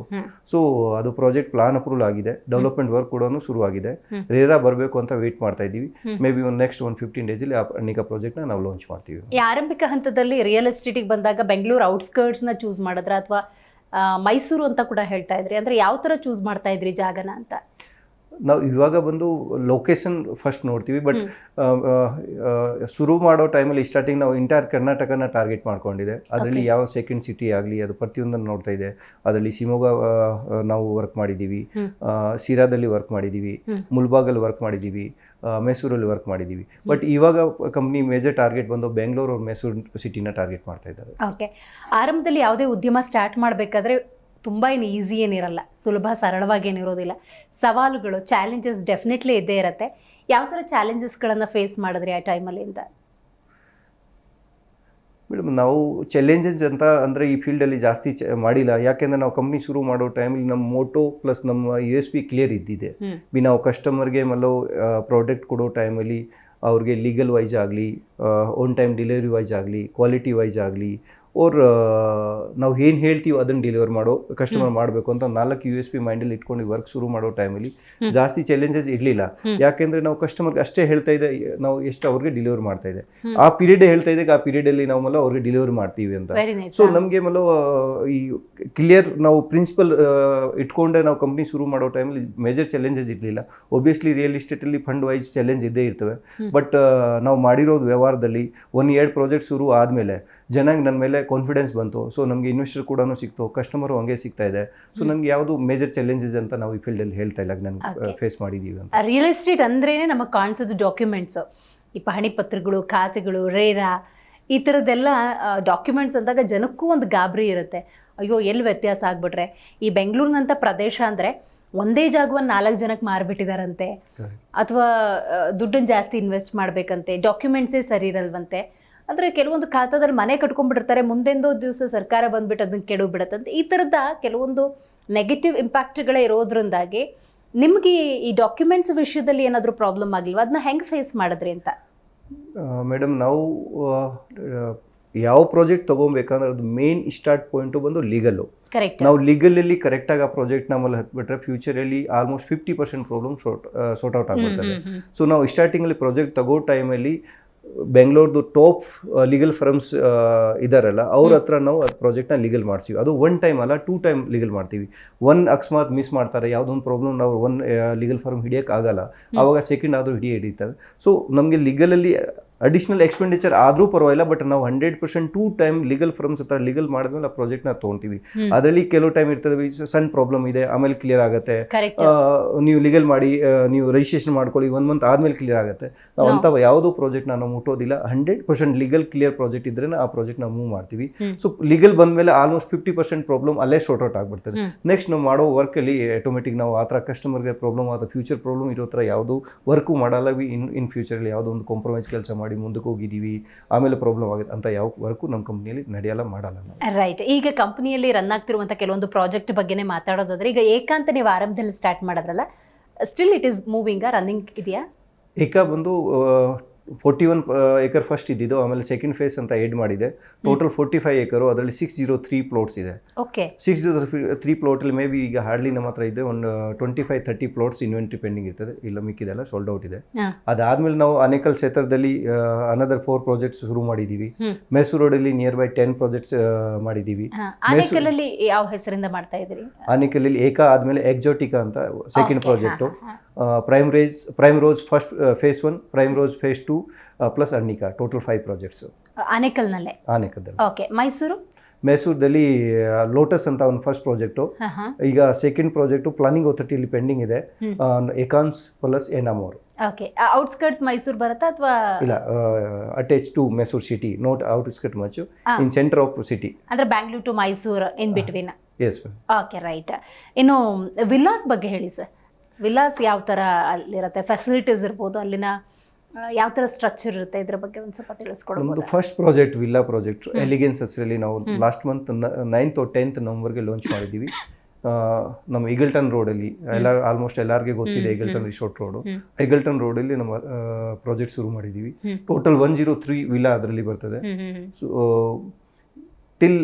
ಸೊ ಅದು ಪ್ರಾಜೆಕ್ಟ್ ಪ್ಲಾನ್ ಅಪ್ರೂವಲ್ ಆಗಿದೆ. ಡೆವಲಪ್ಮೆಂಟ್ ವರ್ಕ್ ಕೂಡ ಶುರುವಾಗಿದೆ. ರೇರಾ ಬರಬೇಕು ಅಂತ ವೇಟ್ ಮಾಡ್ತಾ ಇದ್ದೀವಿ. ಮೇ ಬಿ ಒಂದು ನೆಕ್ಸ್ಟ್ ಒಂದು ಫಿಫ್ಟೀನ್ ಡೇಸಲ್ಲಿ ಆ ಅರ್ಣಿಕಾ ಪ್ರಾಜೆಕ್ಟ್ನ ನಾವು ಲಾಂಚ್ ಮಾಡ್ತೀವಿ. ಈ ಆರಂಭಿಕ ಹಂತದಲ್ಲಿ ರಿಯಲ್ ಎಸ್ಟೇಟಿಗೆ ಬಂದಾಗ ಬೆಂಗಳೂರು ಔಟ್ಸ್ಕರ್ಟ್ಸ್ನ ನ ಚೂಸ್ ಮಾಡಿದ್ರೆ ಅಥವಾ ಮೈಸೂರು ಅಂತ ಕೂಡ ಹೇಳ್ತಾ ಇದ್ರಿ. ಅಂದ್ರೆ ಯಾವ ತರ ಚೂಸ್ ಮಾಡ್ತಾ ಇದ್ರಿ ಜಾಗನ ಅಂತ? ನಾವು ಇವಾಗ ಬಂದು ಲೊಕೇಶನ್ ಫಸ್ಟ್ ನೋಡ್ತೀವಿ ಬಟ್. ಶುರು ಮಾಡೋ ಟೈಮಲ್ಲಿ ಸ್ಟಾರ್ಟಿಂಗ್ ನಾವು ಇಂಟೈರ್ ಕರ್ನಾಟಕನ ಟಾರ್ಗೆಟ್ ಮಾಡ್ಕೊಂಡಿದೆ. ಅದರಲ್ಲಿ ಯಾವ ಸೆಕೆಂಡ್ ಸಿಟಿ ಆಗಲಿ ಅದು ಪ್ರತಿಯೊಂದನ್ನು ನೋಡ್ತಾ ಇದೆ. ಅದರಲ್ಲಿ ಶಿವಮೊಗ್ಗ ನಾವು ವರ್ಕ್ ಮಾಡಿದ್ದೀವಿ. ಸಿರಾದಲ್ಲಿ ವರ್ಕ್ ಮಾಡಿದ್ದೀವಿ. ಮುಲ್ಬಾಗಲ್ಲಿ ವರ್ಕ್ ಮಾಡಿದ್ದೀವಿ. ಮೈಸೂರಲ್ಲಿ ವರ್ಕ್ ಮಾಡಿದ್ದೀವಿ. ಬಟ್ ಇವಾಗ ಕಂಪ್ನಿ ಮೇಜರ್ ಟಾರ್ಗೆಟ್ ಬಂದು ಬೆಂಗಳೂರು ಮೈಸೂರು ಸಿಟಿನ ಟಾರ್ಗೆಟ್ ಮಾಡ್ತಾ ಇದ್ದಾರೆ. ಓಕೆ ಆರಂಭದಲ್ಲಿ ಯಾವುದೇ ಉದ್ಯಮ ಸ್ಟಾರ್ಟ್ ಮಾಡಬೇಕಾದ್ರೆ ತುಂಬ ಏನು ಈಸಿ ಏನಿರಲ್ಲ ಸುಲಭ ಸರಳವಾಗಿ ಏನಿರೋದಿಲ್ಲ. ಸವಾಲುಗಳು ಚಾಲೆಂಜಸ್ ಡೆಫಿನೆಟ್ಲಿ ಇದ್ದೇ ಇರುತ್ತೆ. ಯಾವ ಥರ ಚಾಲೆಂಜಸ್ಗಳನ್ನು ಫೇಸ್ ಮಾಡಿದ್ರಿ ಆ ಟೈಮಲ್ಲಿ ಅಂತ? ಮೇಡಮ್ ನಾವು ಚಾಲೆಂಜಸ್ ಅಂತ ಅಂದರೆ ಈ ಫೀಲ್ಡಲ್ಲಿ ಜಾಸ್ತಿ ಮಾಡಿಲ್ಲ. ಯಾಕೆಂದರೆ ನಾವು ಕಂಪ್ನಿ ಶುರು ಮಾಡೋ ಟೈಮಲ್ಲಿ ನಮ್ಮ ಮೋಟೋ ಪ್ಲಸ್ ನಮ್ಮ ಯು ಎಸ್ ಪಿ ಕ್ಲಿಯರ್ ಇದ್ದಿದೆ. ಬಿ ನಾವು ಕಸ್ಟಮರ್ಗೆ ಮಲ್ಲೋ ಪ್ರಾಡಕ್ಟ್ ಕೊಡೋ ಟೈಮಲ್ಲಿ ಅವ್ರಿಗೆ ಲೀಗಲ್ ವೈಸ್ ಆಗಲಿ ಓನ್ ಟೈಮ್ ಡೆಲಿವರಿ ವೈಸ್ ಆಗಲಿ ಕ್ವಾಲಿಟಿ ವೈಸ್ ಆಗಲಿ ಓರ್ ನಾವು ಏನು ಹೇಳ್ತೀವಿ ಅದನ್ನು ಡೆಲಿವರ್ ಮಾಡೋ ಕಸ್ಟಮರ್ ಮಾಡಬೇಕು ಅಂತ ನಾಲ್ಕು ಯು ಎಸ್ ಪಿ ಮೈಂಡಲ್ಲಿ ಇಟ್ಕೊಂಡು ವರ್ಕ್ ಶುರು ಮಾಡೋ ಟೈಮಲ್ಲಿ ಜಾಸ್ತಿ ಚಾಲೆಂಜಸ್ ಇರಲಿಲ್ಲ. ಯಾಕೆಂದರೆ ನಾವು ಕಸ್ಟಮರ್ಗೆ ಅಷ್ಟೇ ಹೇಳ್ತಾ ಇದೆ ನಾವು ಎಷ್ಟು ಅವ್ರಿಗೆ ಡೆಲಿವರ್ ಮಾಡ್ತಾ ಇದೆ ಆ ಪೀರಿಯಡ್ ಹೇಳ್ತಾ ಇದೆ ಆ ಪೀರಿಯಡಲ್ಲಿ ನಾವು ಮಲ್ಲ ಅವ್ರಿಗೆ ಡೆಲಿವರ್ ಮಾಡ್ತೀವಿ ಅಂತ. ಸೊ ನಮಗೆ ಮಲ್ಲ ಈ ಕ್ಲಿಯರ್ ನಾವು ಪ್ರಿನ್ಸಿಪಲ್ ಇಟ್ಕೊಂಡೆ ನಾವು ಕಂಪ್ನಿ ಶುರು ಮಾಡೋ ಟೈಮಲ್ಲಿ ಮೇಜರ್ ಚಾಲೆಂಜಸ್ ಇರಲಿಲ್ಲ. ಒಬ್ವಿಯಸ್ಲಿ ರಿಯಲ್ ಎಸ್ಟೇಟಲ್ಲಿ ಫಂಡ್ ವೈಸ್ ಚಾಲೆಂಜ್ ಇದ್ದೇ ಇರ್ತವೆ. ಬಟ್ ನಾವು ಮಾಡಿರೋದು ವ್ಯವಹಾರದಲ್ಲಿ ಒನ್ ಎರಡು ಪ್ರಾಜೆಕ್ಟ್ ಶುರು ಆದಮೇಲೆ ಜನಕ್ಕೆ ನನ್ನ ಮೇಲೆ ಕಾನ್ಫಿಡೆನ್ಸ್ ಬಂತು. ಸೊ ನಮಗೆ ಇನ್ವೆಸ್ಟರ್ ಕೂಡ ಸಿಕ್ತು. ಕಸ್ಟಮರು ಹಂಗೆ ಸಿಗ್ತಾ ಇದೆ. ಸೊ ನಮ್ಗೆ ನನಗೆ ಯಾವುದು ಮೇಜರ್ ಚಾಲೆಂಜಸ್ ಅಂತ ನಾವು ಈ ಫೀಲ್ಡಲ್ಲಿ ಹೇಳ್ತಾ ಇಲ್ಲ. ನಾನು ಫೇಸ್ ಮಾಡಿದ್ದೀವಿ ಅಂತ. ರಿಯಲ್ ಎಸ್ಟೇಟ್ ಅಂದ್ರೇನೆ ನಮಗೆ ಕಾಣಿಸೋದು ಡಾಕ್ಯುಮೆಂಟ್ಸ್ ಈ ಪಹಣಿ ಪತ್ರಗಳು ಖಾತೆಗಳು ರೇರಾ ಈ ಥರದ್ದೆಲ್ಲ ಡಾಕ್ಯುಮೆಂಟ್ಸ್ ಅಂದಾಗ ಜನಕ್ಕೂ ಒಂದು ಗಾಬರಿ ಇರುತ್ತೆ. ಅಯ್ಯೋ ಎಲ್ಲಿ ವ್ಯತ್ಯಾಸ ಆಗ್ಬಿಟ್ರೆ? ಈ ಬೆಂಗಳೂರಿನಂಥ ಪ್ರದೇಶ ಅಂದರೆ ಒಂದೇ ಜಾಗವನ್ನು ನಾಲ್ಕು ಜನಕ್ಕೆ ಮಾರ್ಬಿಟ್ಟಿದಾರಂತೆ. ಅಥವಾ ದುಡ್ಡನ್ನು ಜಾಸ್ತಿ ಇನ್ವೆಸ್ಟ್ ಮಾಡಬೇಕಂತೆ. ಡಾಕ್ಯುಮೆಂಟ್ಸೇ ಸರಿ ಇರಲ್ವಂತೆ. ಅಂದರೆ ಕೆಲವೊಂದು ಖಾತಾದಲ್ಲಿ ಮನೆ ಕಟ್ಕೊಂಡ್ಬಿಟ್ಟಿರ್ತಾರೆ ಮುಂದೆಂದೋ ದಿವಸ ಸರ್ಕಾರ ಬಂದ್ಬಿಟ್ಟು ಅದನ್ನು ಕೆಡವು ಬಿಡುತ್ತಂತೆ ಈ ಥರದ ಕೆಲವೊಂದು ನೆಗೆಟಿವ್ ಇಂಪ್ಯಾಕ್ಟ್ಗಳೇ ಇರೋದ್ರಿಂದಾಗಿ ನಿಮಗೆ ಈ ಡಾಕ್ಯುಮೆಂಟ್ಸ್ ವಿಷಯದಲ್ಲಿ ಏನಾದರೂ ಪ್ರಾಬ್ಲಮ್ ಆಗಿಲ್ವಾ ಅದನ್ನ ಹೆಂಗೆ ಫೇಸ್ ಮಾಡಿದ್ರಿ ಅಂತ? ಮೇಡಮ್ ನಾವು ಯಾವ ಪ್ರಾಜೆಕ್ಟ್ ತೊಗೊಬೇಕಂದ್ರೆ ಅದು ಮೇನ್ ಸ್ಟಾರ್ಟ್ ಪಾಯಿಂಟು ಬಂದು ಲೀಗಲ್ಲು ಕರೆಕ್ಟ್ ನಾವು ಲೀಗಲಲ್ಲಿ ಕರೆಕ್ಟಾಗಿ ಆ ಪ್ರಾಜೆಕ್ಟ್ ನಮ್ಮಲ್ಲಿ ಹತ್ಬಿಟ್ರೆ ಫ್ಯೂಚರಲ್ಲಿ almost fifty percent problem short sort out ಆಗ್ಬಿಡ್ತದೆ. ಸೊ ನಾವು ಸ್ಟಾರ್ಟಿಂಗಲ್ಲಿ ಪ್ರಾಜೆಕ್ಟ್ ತಗೋ ಟೈಮಲ್ಲಿ ಬೆಂಗಳೂರ್ದು ಟಾಪ್ ಲೀಗಲ್ ಫರ್ಮ್ಸ್ ಇದಾರಲ್ಲ ಅವ್ರ ಹತ್ರ ನಾವು ಅದು ಪ್ರಾಜೆಕ್ಟ್ನ ಲೀಗಲ್ ಮಾಡ್ತೀವಿ ಅದು ಒನ್ ಟೈಮ್ ಅಲ್ಲ ಟೂ ಟೈಮ್ ಲೀಗಲ್ ಮಾಡ್ತೀವಿ. ಒನ್ ಅಕಸ್ಮಾತ್ ಮಿಸ್ ಮಾಡ್ತಾರೆ ಯಾವುದೊಂದು ಪ್ರಾಬ್ಲಮ್ ನಾವು ಒನ್ ಲೀಗಲ್ ಫರ್ಮ್ ಹಿಡಿಯೋಕ್ಕಾಗಲ್ಲ ಆವಾಗ ಸೆಕೆಂಡ್ ಆದರೂ ಹಿಡಿಯೇ ಹಿಡಿತಾರೆ. ಸೊ ನಮಗೆ ಲೀಗಲಲ್ಲಿ ಅಡಿಷ್ನಲ್ ಎಕ್ಸ್ಪೆಂಡಿಚರ್ ಆದರೂ ಪರವಾಗಿಲ್ಲ ಬಟ್ ನಾವು hundred percent two time legal firms ಹತ್ರ ಲೀಗಲ್ ಮಾಡಿದ್ಮೇಲೆ ಆ ಪ್ರಾಜೆಕ್ಟ್ನ ತೊಗೊತೀವಿ. ಅದರಲ್ಲಿ ಕೆಲವು ಟೈಮ್ ಇರ್ತದೆ ಸಣ್ಣ ಪ್ರಾಬ್ಲಮ್ ಇದೆ ಆಮೇಲೆ ಕ್ಲಿಯರ್ ಆಗುತ್ತೆ. ನೀವು ಲೀಗಲ್ ಮಾಡಿ ನೀವು ರಿಜಿಸ್ಟ್ರೇಷನ್ ಮಾಡ್ಕೊಳ್ಳಿ ಒನ್ ಮಂತ್ ಆದಮೇಲೆ ಕ್ಲಿಯರ್ ಆಗುತ್ತೆ. ನಾವು. ಅಂತ ಯಾವುದೋ ಪ್ರಾಜೆಕ್ಟ್ ನಾವು ಮುಟ್ಟೋದಿಲ್ಲ. Hundred percent legal clear project ಇದ್ರೆ ಆ ಪ್ರಾಜೆಕ್ಟ್ ನಾವು ಮೂವ್ ಮಾಡ್ತೀವಿ. ಸೊ ಲೀಗಲ್ ಬಂದಮೇಲೆ ಆಲ್ಮೋಸ್ಟ್ ಫಿಫ್ಟಿ ಪರ್ಸೆಂಟ್ ಪ್ರಾಬ್ಲಮ್ ಅಲ್ಲೇ ಶಾರ್ಟ್ ಔಟ್ ಆಗಿಬಿಡ್ತದೆ. ನೆಕ್ಸ್ಟ್ ನಾವು ಮಾಡೋ ವರ್ಕಲ್ಲಿ ಆಟೋಮೆಟಿಕ್ ನಾವು ಆ ಥರ ಕಸ್ಟಮರ್ಗೆ ಪ್ರಾಬ್ಲಮ್ ಆದ ಫ್ಯೂಚರ್ ಪ್ರಾಬ್ಲಮ್ ಇರೋ ಥರ ಯಾವುದೂ ವರ್ಕು ಮಾಡಲ್ಲ ಇನ್ ಇನ್ ಫ್ಯೂಚರಲ್ಲಿ ಯಾವುದೋ ಒಂದು ಕಾಂಪ್ರಮೈಸ್ ಕೆಲಸ ಮಾಡಿ ಮಾಡಿ ಮುಂದಕ್ಕೆ ಹೋಗಿದ್ದೀವಿ ಆಮೇಲೆ ಪ್ರಾಬ್ಲಮ್ ಆಗುತ್ತೆ ಅಂತ ಯಾವ ವರ್ಕು ನಮ್ಮ ಕಂಪ್ನಿಯಲ್ಲಿ ನಡೆಯಲ್ಲ ಮಾಡಲ್ಲ ನಾವು. ರೈಟ್ ಈಗ ಕಂಪ್ನಿಯಲ್ಲಿ ರನ್ ಆಗ್ತಿರುವಂಥ ಕೆಲವೊಂದು ಪ್ರಾಜೆಕ್ಟ್ ಬಗ್ಗೆನೇ ಮಾತಾಡೋದಾದ್ರೆ ಈಗ ಏಕಾಂತ ನೀವು ಆರಂಭದಲ್ಲಿ ಸ್ಟಾರ್ಟ್ ಮಾಡಿದ್ರಲ್ಲ still it is moving running ಇದೆಯಾ? ಏಕ ಬಂದು ಫೋರ್ಟಿ ಒನ್ ಏಕರ್ ಫಸ್ಟ್ ಇದ್ದಿದ್ದು ಆಮೇಲೆ ಸೆಕೆಂಡ್ ಫೇಸ್ ಅಂತ ಎಡ್ ಮಾಡಿದೆ. ಟೋಟಲ್ ಫೋರ್ಟಿ ಫೈವ್ ಏಕರು ಅದರಲ್ಲಿ ಸಿಕ್ಸ್ ಜೀರೋ ತ್ರೀ ಪ್ಲೋಟ್ಸ್ ಇದೆ. ಓಕೆ ಸಿಕ್ಸ್ ಜೀರೋ ತ್ರೀ ಪ್ಲೋಟಲ್ಲಿ ಮೇ ಬಿ ಈಗ ಹಾರ್ಡ್ಲಿ ನಮ್ಮ ಹತ್ರ ಇದೆ ಒಂದು twenty five thirty plots inventory pending ಇರ್ತದೆ. ಇಲ್ಲ ಮಿಕ್ಕಿದೆಲ್ಲ ಸೋಲ್ಡ್ ಔಟ್ ಇದೆ. ಅದಾದ್ಮೇಲೆ ನಾವು ಅನೇಕಲ್ ಕ್ಷೇತ್ರದಲ್ಲಿ ಅನದರ್ ಫೋರ್ ಪ್ರಾಜೆಕ್ಟ್ಸ್ ಶುರು ಮಾಡಿದ್ದೀವಿ. ಮೈಸೂರು ರೋಡಲ್ಲಿ ನಿಯರ್ ಬೈ ಟೆನ್ ಪ್ರಾಜೆಕ್ಟ್ಸ್ ಮಾಡಿದ್ದೀವಿ ಯಾವ ಹೆಸರಿಂದ ಮಾಡ್ತಾ ಇದ್ರಿ ಆನೇಕಲಲ್ಲಿ ಏಕ ಆದ್ಮೇಲೆ ಎಕ್ಸೋಟಿಕಾ ಅಂತ second project Prime Rose Prime Rose first phase one Prime Rose phase two plus ಅನ್ನಿಕ total five projects ಆನೇಕಲ್ನಲ್ಲೇ ಆನೇಕಲ್ದಲ್ಲಿ ಓಕೆ ಮೈಸೂರು ಮೈಸೂರದಲ್ಲಿ ಲೋಟಸ್ ಅಂತ ಒಂದು ಫಸ್ಟ್ ಪ್ರಾಜೆಕ್ಟು ಹಾಂ ಈಗ ಸೆಕೆಂಡ್ ಪ್ರಾಜೆಕ್ಟು ಪ್ಲಾನಿಂಗ್ ಅಥಾರಿಟಿಯಲ್ಲಿ ಪೆಂಡಿಂಗ್ ಇದೆ. ಎಕಾನ್ಸ್ ಪ್ಲಸ್ ಎನಾಮೋರ್ ಓಕೆ ಔಟ್ಸ್ಕರ್ಟ್ಸ್ ಮೈಸೂರು ಬರುತ್ತಾ ಅಥವಾ? ಇಲ್ಲ attach to Mysuru city not outskirt much in centre of city ಅಂದ್ರೆ Bangalore to Mysuru in between yes okay right ಇನ್ನು ವಿಲ್ಲಾಸ್ ಬಗ್ಗೆ ಹೇಳಿ ಸರ್ ವಿಲ್ಲಾಸ್ ಯಾವ ಥರ ಅಲ್ಲಿರುತ್ತೆ? ಫೆಸಿಲಿಟೀಸ್ ಇರ್ಬೋದು ಅಲ್ಲಿನ ಯಾವ ಥರ ಸ್ಟ್ರಕ್ಚರ್ ಇರುತ್ತೆ? ಇದ್ರ ಬಗ್ಗೆ ಒಂದು ಸ್ವಲ್ಪ ತಿಳಿಸ್ಕೊಡ್ಬೋದು? First project villa project elegance ಹೆಸರಲ್ಲಿ ನಾವು ಲಾಸ್ಟ್ ಮಂತ್ ನೈನ್ತ್ ಟೆಂತ್ ನವಂಬರ್ಗೆ ಲಾಂಚ್ ಮಾಡಿದ್ದೀವಿ. ನಮ್ಮ ಈಗಲ್ಟನ್ ರೋಡಲ್ಲಿ ಎಲ್ಲ ಆಲ್ಮೋಸ್ಟ್ ಎಲ್ಲರಿಗೆ ಗೊತ್ತಿದೆ ಈಗಲ್ಟನ್ ರಿಸೋರ್ಟ್ ರೋಡು ಐಗಲ್ಟನ್ ರೋಡಲ್ಲಿ ನಮ್ಮ ಪ್ರಾಜೆಕ್ಟ್ ಶುರು ಮಾಡಿದ್ದೀವಿ. Total one zero three villa ಅದರಲ್ಲಿ ಬರ್ತದೆ. ಸೊ ಟಿಲ್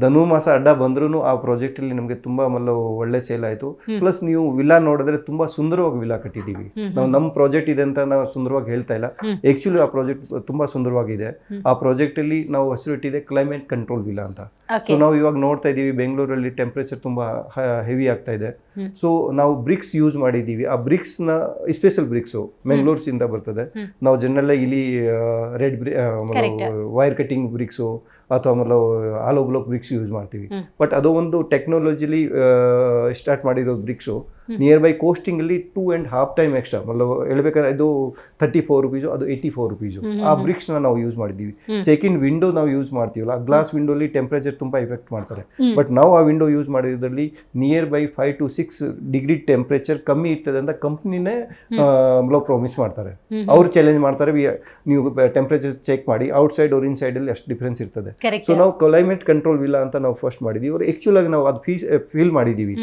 ಧನುಮಾಸ ಅಡ್ಡ ಬಂದ್ರೂ ಆ ಪ್ರಾಜೆಕ್ಟಲ್ಲಿ ನಮಗೆ ತುಂಬಾ ಮಲ್ಲ ಒಳ್ಳೆ ಸೇಲ್ ಆಯಿತು. ಪ್ಲಸ್ ನೀವು ವಿಲಾ ನೋಡಿದ್ರೆ ತುಂಬಾ ಸುಂದರವಾಗಿ ವಿಲಾ ಕಟ್ಟಿದ್ದೀವಿ. ನಾವು ನಮ್ಮ ಪ್ರಾಜೆಕ್ಟ್ ಇದೆ ಅಂತ ನಾವು ಸುಂದರವಾಗಿ ಹೇಳ್ತಾ ಇಲ್ಲ. ಆಕ್ಚುಲಿ ಆ್ಯಕ್ಚುಲಿ ಆ ಪ್ರಾಜೆಕ್ಟ್ ತುಂಬಾ ಸುಂದರವಾಗಿದೆ. ಆ ಪ್ರಾಜೆಕ್ಟಲ್ಲಿ ನಾವು ಹೆಸರಿಟ್ಟಿದೆ ಕ್ಲೈಮೇಟ್ ಕಂಟ್ರೋಲ್ ವಿಲಾ ಅಂತ. ಸೊ ನಾವು ಇವಾಗ ನೋಡ್ತಾ ಇದ್ದೀವಿ ಬೆಂಗಳೂರಲ್ಲಿ ಟೆಂಪ್ರೇಚರ್ ತುಂಬಾ ಹೆವಿ ಆಗ್ತಾ ಇದೆ. ಸೊ ನಾವು ಬ್ರಿಕ್ಸ್ ಯೂಸ್ ಮಾಡಿದ್ದೀವಿ ಆ ಬ್ರಿಕ್ಸ್ನ ಸ್ಪೆಷಲ್ ಬ್ರಿಕ್ಸು ಬೆಂಗಳೂರಿನಿಂದ ಬರ್ತದೆ. ನಾವು ಜನರಲ್ಲ ಇಲ್ಲಿ ರೆಡ್ ಬ್ರಿ. ವೈರ್ ಕಟಿಂಗ್ ಬ್ರಿಕ್ಸು ಅಥವಾ ಆಮೇಲೆ ಆಲೋ ಬ್ಲೋಕ್ ಬ್ರಿಕ್ಸ್ ಯೂಸ್ ಮಾಡ್ತೀವಿ ಬಟ್ ಅದು ಒಂದು ಟೆಕ್ನಾಲಜಿಲಿ ಸ್ಟಾರ್ಟ್ ಮಾಡಿರೋ bricks near by ಕೋಸ್ಟಿಂಗಲ್ಲಿ two and half time extra ಮತ್ತು ಹೇಳಬೇಕಂದ್ರೆ ಇದು ತರ್ಟಿ ಫೋರ್ ರುಪೀಸು ಅದು ಏಯ್ಟಿ ಫೋರ್ ರುಪೀಸು ಆ ಬ್ರಿಕ್ಸ್ನ ನಾವು ಯೂಸ್ ಮಾಡಿದೀವಿ ಸೆಕೆಂಡ್ ವಿಂಡೋ ನಾವು ಯೂಸ್ ಮಾಡ್ತೀವಲ್ಲ ಆ ಗ್ಲಾಸ್ ವಿಂಡೋಲಿ ಟೆಂಪ್ರೇಚರ್ ತುಂಬಾ ಇಫೆಕ್ಟ್ ಮಾಡ್ತಾರೆ. ಬಟ್ ನಾವು ಆ window use ಮಾಡಿರೋದ್ರಲ್ಲಿ nearby five to six degree temperature ಕಮ್ಮಿ ಇರ್ತದೆ ಅಂತ ಕಂಪ್ನಿನೇ ಪ್ರಾಮಿಸ್ ಮಾಡ್ತಾರೆ. ಅವ್ರು ಚಾಲೆಂಜ್ ಮಾಡ್ತಾರೆ ನೀವು ಟೆಂಪ್ರೇಚರ್ ಚೆಕ್ ಮಾಡಿ ಔಟ್ ಸೈಡ್ ಅವ್ರ ಅಲ್ಲಿ ಅಷ್ಟು ಡಿಫ್ರೆನ್ಸ್ ಇರ್ತದೆ. ಸೊ ನಾವು ಕ್ಲೈಮೇಟ್ ಕಂಟ್ರೋಲ್ ವಿಲ್ಲ ಅಂತ ನಾವು ಫಸ್ಟ್ ಮಾಡಿದ್ದೀವಿ. ಅವ್ರು ಆ್ಯಕ್ಚುಲಾಗಿ ನಾವು ಅದು ಫೀಸ್ ಫೀಲ್ ಮಾಡಿದ್ದೀವಿ.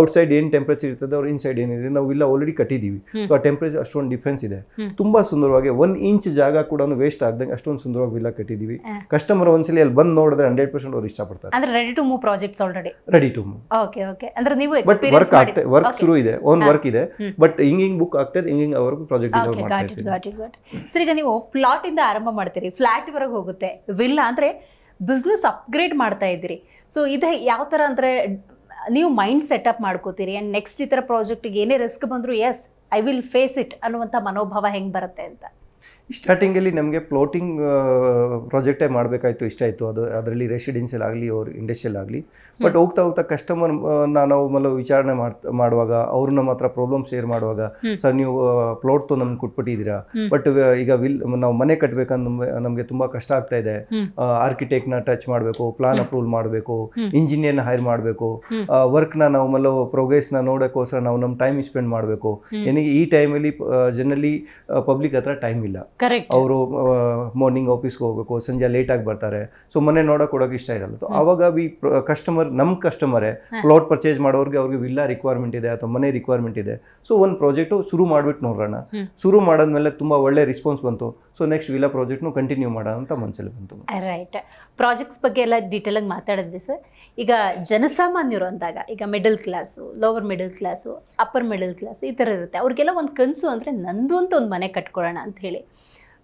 ಔಟ್ಸೈಡ್ ಏನ್ ಟೆಂಪ್ರೇಚರ್ ಇರ್ತದೆ ಅವ್ರ ಇನ್ಸೈಡ್ ಏನಿದೆ ನಾವು ಇಲ್ಲ ಆಲ್ರೆಡಿ ಕಟ್ಟಿದ್ದೀವಿ. ಸೊ ಆ ಟೆಂಪ್ರೇಚರ್ ಅಷ್ಟೊಂದು ಡಿಫ್ರೆನ್ಸ್ ಇದೆ. ತುಂಬಾ ಸುಂದರವಾಗಿ ಒನ್ ಇಂಚ್ ಜಾಗ ಕೂಡ ವೇಸ್ಟ್ ಆಗ್ದಂಗೆ ಅಷ್ಟೊಂದು ಸುಂದರವಾಗಿ ವಿಲ್ಲ ಕಟ್ಟಿದ್ದೀವಿ. ಕಸ್ಟಮರ್ ಒಂದ್ಸಲಿ ಅಲ್ಲಿ ಬಂದು ನೋಡಿದ್ರೆ ಹಂಡ್ರೆಡ್ ಪರ್ಸೆಂಟ್ ಅವ್ರು ಇಷ್ಟಪಡ್ತಾರೆ. ಅಂದ್ರೆ ready to move projects already ready to okay okay ಅಂದ್ರೆ ನೀವು ಬಟ್ ವರ್ಕ್ ಆಗ್ತದೆ ವರ್ಕ್ ಶುರು ಇದೆ ಓನ್ ವರ್ಕ್ ಇದೆ. ಬಟ್ ಹಿಂಗ್ ಹಿಂಗ್ ಬುಕ್ ಆಗ್ತದೆ ಹಿಂಗ್ ಹಿಂಗ್ ಅವ್ರಿಗೂ ಪ್ರಾಜೆಕ್ಟ್ ಸರ್ ಈಗ ನೀವು ಪ್ಲಾಟ್ ಇಂದ ಆರಂಭ ಮಾಡ್ತೀರಿ ಫ್ಲಾಟ್ ವರೆಗೆ ಹೋಗುತ್ತೆ. ವಿಲ್ಲ ಅಂದ್ರೆ ಬಿಸ್ನೆಸ್ ಅಪ್ಗ್ರೇಡ್ ಮಾಡ್ತಾ ಇದ್ದೀರಿ. ಸೊ ಇದು ಯಾವ ಥರ ಅಂದರೆ ನೀವು ಮೈಂಡ್ ಸೆಟಪ್ ಮಾಡ್ಕೋತೀರಿ ಆ್ಯಂಡ್ ನೆಕ್ಸ್ಟ್ ಈ ಥರ ಪ್ರಾಜೆಕ್ಟಿಗೆ ಏನೇ ರಿಸ್ಕ್ ಬಂದರೂ yes I will face it ಅನ್ನುವಂಥ ಮನೋಭಾವ ಹೆಂಗೆ ಬರುತ್ತೆ ಅಂತ. ಸ್ಟಾರ್ಟಿಂಗಲ್ಲಿ ನಮಗೆ ಫ್ಲೋಟಿಂಗ್ ಪ್ರಾಜೆಕ್ಟೇ ಮಾಡಬೇಕಾಯ್ತು ಇಷ್ಟ ಆಯಿತು. ಅದು ಅದರಲ್ಲಿ ರೆಸಿಡೆನ್ಷಿಯಲ್ ಆಗಲಿ ಅವ್ರ ಇಂಡಸ್ಟ್ರಿಯಲ್ ಆಗಲಿ. ಬಟ್ ಹೋಗ್ತಾ ಹೋಗ್ತಾ ಕಸ್ಟಮರ್ ನಾವು ಮಲ್ಲ ವಿಚಾರಣೆ ಮಾಡ್ತಾ ಮಾಡುವಾಗ ಅವ್ರನ್ನ ನಮ್ಮ ಹತ್ರ ಪ್ರಾಬ್ಲಮ್ ಶೇರ್ ಮಾಡುವಾಗ ಸರ್ ನೀವು ಪ್ಲೋಟ್ ತು ನಮ್ಗೆ ಕೊಟ್ಬಿಟ್ಟಿದ್ದೀರಾ? ಬಟ್ ಈಗ ವಿಲ್ ನಾವು ಮನೆ ಕಟ್ಟಬೇಕಂದ್ರೆ ನಮಗೆ ತುಂಬ ಕಷ್ಟ ಆಗ್ತಾ ಇದೆ. ಆರ್ಕಿಟೆಕ್ಟ್ನ ಟಚ್ ಮಾಡಬೇಕು ಪ್ಲಾನ್ ಅಪ್ರೂವಲ್ ಮಾಡಬೇಕು ಇಂಜಿನಿಯರ್ನ ಹೈರ್ ಮಾಡಬೇಕು ವರ್ಕ್ನ ನಾವು ಮಲ್ಲ ಪ್ರೋಗ್ರೆಸ್ನ ನೋಡೋಕ್ಕೋಸ್ಕರ ನಾವು ನಮ್ಮ ಟೈಮ್ ಸ್ಪೆಂಡ್ ಮಾಡಬೇಕು. ಏನಿಗೆ ಈ ಟೈಮಲ್ಲಿ ಜನರಲಿ ಪಬ್ಲಿಕ್ ಹತ್ರ ಟೈಮ್ ಇಲ್ಲ. ಅವರು ಮಾರ್ನಿಂಗ್ ಆಫೀಸ್ಗೆ ಹೋಗಬೇಕು ಸಂಜೆ ಲೇಟಾಗಿ ಬರ್ತಾರೆ. ಸೊ ಮನೆ ನೋಡೋಕೆ ಕೊಡೋಕೆ ಇಷ್ಟ ಇರಲ್ಲ. ಸೊ ಅವಾಗ ವಿ ಕಸ್ಟಮರ್ ನಮ್ಮ ಕಸ್ಟಮರೇ ಪ್ಲಾಟ್ ಪರ್ಚೇಸ್ ಮಾಡೋರಿಗೆ ಅವ್ರಿಗೆ ವಿಲ್ಲಾ ರಿಕ್ವೈರ್ಮೆಂಟ್ ಇದೆ ಅಥವಾ ಮನೆ ರಿಕ್ವೈರ್ಮೆಂಟ್ ಇದೆ. ಸೊ ಒಂದು ಪ್ರಾಜೆಕ್ಟು ಶುರು ಮಾಡಿಬಿಟ್ಟು ನೋಡೋಣ ಶುರು ಮಾಡಿದ್ಮೇಲೆ ತುಂಬ ಒಳ್ಳೆ ರಿಸ್ಪಾನ್ಸ್ ಬಂತು. ಸೊ ನೆಕ್ಸ್ಟ್ ವಿಲ್ಲಾ ಪ್ರಾಜೆಕ್ಟ್ನು ಕಂಟಿನ್ಯೂ ಮಾಡೋಣ ಅಂತ ಮನಸ್ಸಲ್ಲಿ ಬಂತು. ರೈಟ್ ಪ್ರಾಜೆಕ್ಟ್ಸ್ ಬಗ್ಗೆ ಎಲ್ಲ ಡೀಟೇಲಾಗಿ ಮಾತಾಡಿದ್ವಿ ಸರ್. ಈಗ ಜನಸಾಮಾನ್ಯರು ಅಂದಾಗ ಈಗ middle class lower middle class upper middle class ಈ ಥರ ಇರುತ್ತೆ. ಅವ್ರಿಗೆಲ್ಲ ಒಂದು ಕನಸು ಅಂದರೆ ನಂದು ಅಂತ ಒಂದು ಮನೆ ಕಟ್ಕೊಳ್ಳೋಣ ಅಂತ ಹೇಳಿ.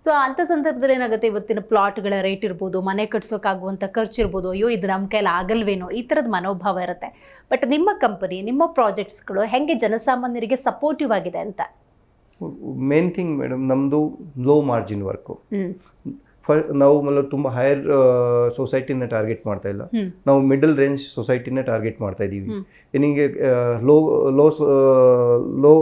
ಸೊ ಅಂಥ ಸಂದರ್ಭದಲ್ಲಿ ಏನಾಗುತ್ತೆ? ಇವತ್ತಿನ ಪ್ಲಾಟ್ಗಳ ರೇಟ್ ಇರ್ಬೋದು ಮನೆ ಕಟ್ಸೋಕ್ಕಾಗುವಂಥ ಖರ್ಚು ಇರ್ಬೋದು ಅಯ್ಯೋ ಇದು ನಮ್ಮ ಕೈಲಿ ಆಗಲ್ವೇನೋ ಈ ಥರದ ಮನೋಭಾವ ಇರುತ್ತೆ. ಬಟ್ ನಿಮ್ಮ ಕಂಪನಿ ನಿಮ್ಮ ಪ್ರಾಜೆಕ್ಟ್ಸ್ಗಳು ಹೆಂಗೆ ಜನಸಾಮಾನ್ಯರಿಗೆ ಸಪೋರ್ಟಿವ್ ಆಗಿದೆ ಅಂತ? ಮೇನ್ ಥಿಂಗ್ ಮೇಡಮ್ ನಮ್ಮದು ಲೋ ಮಾರ್ಜಿನ್ ವರ್ಕು ನಾವು ಮಲ್ಲ ತುಂಬ ಹೈಯರ್ ಸೊಸೈಟಿನ ಟಾರ್ಗೆಟ್ ಮಾಡ್ತಾ ಇಲ್ಲ. ನಾವು ಮಿಡಲ್ ರೇಂಜ್ ಸೊಸೈಟಿನ ಟಾರ್ಗೆಟ್ ಮಾಡ್ತಾ ಇದ್ದೀವಿ. ನಿಮಗೆ ಲೋ ಲೋ ಲೋ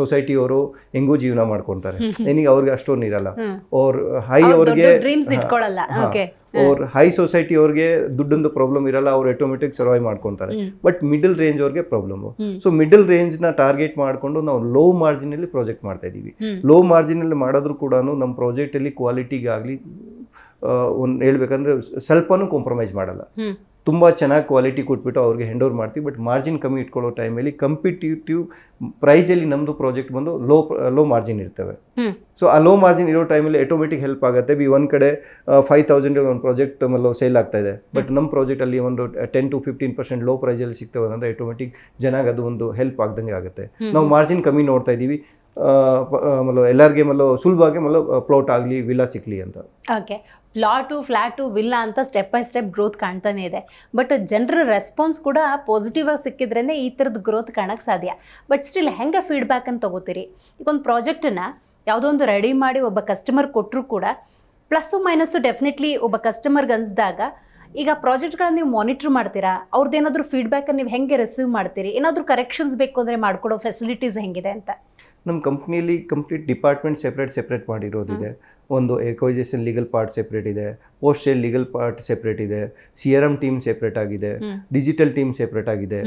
ಸೊಸೈಟಿಯವರು ಹೆಂಗೂ ಜೀವನ ಮಾಡ್ಕೊತಾರೆ. ನಿನಗೆ ಅವ್ರಿಗೆ ಅಷ್ಟೊಂದು ಇರಲ್ಲ. ಅವ್ರ ಹೈ ಅವ್ರು ಅವ್ರಿಗೆ ಅವ್ರ ಹೈ ಸೊಸೈಟಿ ಅವ್ರಿಗೆ ದುಡ್ಡೊಂದು ಪ್ರಾಬ್ಲಮ್ ಇರಲ್ಲ ಅವ್ರು ಆಟೋಮೆಟಿಕ್ ಸರ್ವೈವ್ ಮಾಡ್ಕೊಂತಾರೆ. ಬಟ್ ಮಿಡಲ್ ರೇಂಜ್ ಅವ್ರಿಗೆ ಪ್ರಾಬ್ಲಮ್ ಸೊ ಮಿಡಲ್ ರೇಂಜ್ನ ಟಾರ್ಗೆಟ್ ಮಾಡ್ಕೊಂಡು ನಾವು ಲೋ ಮಾರ್ಜಿನ್ ಅಲ್ಲಿ ಪ್ರಾಜೆಕ್ಟ್ ಮಾಡ್ತಾ ಇದೀವಿ ಲೋ ಮಾರ್ಜಿನ್ ಅಲ್ಲಿ ಮಾಡಿದ್ರು ಕೂಡ ನಮ್ಮ ಪ್ರಾಜೆಕ್ಟ್ ಅಲ್ಲಿ ಕ್ವಾಲಿಟಿಗಾಗ್ಲಿ ಒಂದು ಹೇಳ್ಬೇಕಂದ್ರೆ ಸ್ವಲ್ಪನೂ ಕಾಂಪ್ರಮೈಸ್ ಮಾಡಲ್ಲ. ತುಂಬ ಚೆನ್ನಾಗಿ ಕ್ವಾಲಿಟಿ ಕೊಟ್ಬಿಟ್ಟು ಅವ್ರಿಗೆ ಹ್ಯಾಂಡ್ ಓವರ್ ಮಾಡ್ತೀವಿ. ಬಟ್ ಮಾರ್ಜಿನ್ ಕಮ್ಮಿ ಇಟ್ಕೊಳ್ಳೋ ಟೈಮಲ್ಲಿ ಕಂಪಿಟೇಟಿವ್ ಪ್ರೈಸಲ್ಲಿ ನಮ್ಮದು ಪ್ರಾಜೆಕ್ಟ್ ಬಂದು ಲೋ ಲೋ ಮಾರ್ಜಿನ್ ಇರ್ತವೆ. ಸೊ ಆ ಲೋ ಮಾರ್ಜಿನ್ ಇರೋ ಟೈಮಲ್ಲಿ ಆಟೋಮೆಟಿಕ್ ಹೆಲ್ಪ್ ಆಗುತ್ತೆ. ಬಿ ಒಂದು ಕಡೆ ಫೈವ್ ತೌಸಂಡ್ ಒಂದು ಪ್ರಾಜೆಕ್ಟ್ ಮೇಲೆ ಸೇಲ್ ಆಗ್ತಾ ಇದೆ. ಬಟ್ ನಮ್ಮ ಪ್ರಾಜೆಕ್ಟಲ್ಲಿ ಒಂದು ten to fifteen percent low ಪ್ರೈಸಲ್ಲಿ ಸಿಗ್ತವೆ ಅಂದರೆ ಆಟೋಮೆಟಿಕ್ ಜನಾಗ ಅದು ಒಂದು ಹೆಲ್ಪ್ ಆಗ್ದಂಗೆ ಆಗುತ್ತೆ. ನಾವು ಮಾರ್ಜಿನ್ ಕಮ್ಮಿ ನೋಡ್ತಾ ಇದ್ದೀವಿ ಮಲ್ಲ ಎಲ್ಲರಿಗೆ ಮಲ್ಲ ಸುಲಭವಾಗಿ ಮಲ್ಲ ಪ್ಲಾಟ್ ಆಗಲಿ, ವಿಲ್ಲಾ ಸಿಕ್ಕಲಿ ಅಂತ. ಓಕೆ. ಪ್ಲಾಟು ಫ್ಲ್ಯಾಟು ವಿಲ್ಲಾ ಅಂತ ಸ್ಟೆಪ್ ಬೈ ಸ್ಟೆಪ್ ಗ್ರೋತ್ ಕಾಣ್ತಾನೆ ಇದೆ. ಬಟ್ ಜನರ ರೆಸ್ಪಾನ್ಸ್ ಕೂಡ ಪಾಸಿಟಿವ್ ಆಗಿ ಸಿಕ್ಕಿದ್ರೇ ಈ ಥರದ ಗ್ರೋತ್ ಕಾಣಕ್ಕೆ ಸಾಧ್ಯ. ಬಟ್ ಸ್ಟಿಲ್ ಹೆಂಗೆ ಫೀಡ್ಬ್ಯಾಕ್ ಅಂತ ತಗೋತೀರಿ? ಈಗ ಒಂದು ಪ್ರಾಜೆಕ್ಟನ್ನ ಯಾವುದೋ ಒಂದು ರೆಡಿ ಮಾಡಿ ಒಬ್ಬ ಕಸ್ಟಮರ್ ಕೊಟ್ಟರು ಕೂಡ ಪ್ಲಸ್ಸು ಮೈನಸ್ಸು ಡೆಫಿನೆಟ್ಲಿ ಒಬ್ಬ ಕಸ್ಟಮರ್ಗೆ ಅನಿಸಿದಾಗ ಈಗ ಪ್ರಾಜೆಕ್ಟ್ಗಳನ್ನ ನೀವು ಮಾನಿಟ್ರ್ ಮಾಡ್ತೀರಾ? ಅವ್ರದ್ದು ಏನಾದರೂ ಫೀಡ್ಬ್ಯಾಕನ್ನು ನೀವು ಹೆಂಗೆ ರಿಸೀವ್ ಮಾಡ್ತೀರಿ? ಏನಾದರೂ ಕರೆಕ್ಷನ್ಸ್ ಬೇಕು ಅಂದರೆ ಮಾಡ್ಕೊಡೋ ಫೆಸಿಲಿಟೀಸ್ ಹೆಂಗಿದೆ ಅಂತ. ನಮ್ಮ ಕಂಪ್ನಿಯಲ್ಲಿ ಕಂಪ್ಲೀಟ್ ಡಿಪಾರ್ಟ್ಮೆಂಟ್ ಸೆಪ್ರೇಟ್ ಸೆಪ್ರೇಟ್ ಮಾಡಿರೋದಿದೆ. ಒಂದು ಎಕೋಜೇಷನ್ ಲೀಗಲ್ ಪಾರ್ಟ್ ಸೆಪ್ರೇಟ್ ಇದೆ post sale legal part separate ಇದೆ C R M team separate ಆಗಿದೆ ಡಿಜಿಟಲ್ ಟೀಮ್ ಸೆಪ್ರೇಟ್ ಆಗಿದೆ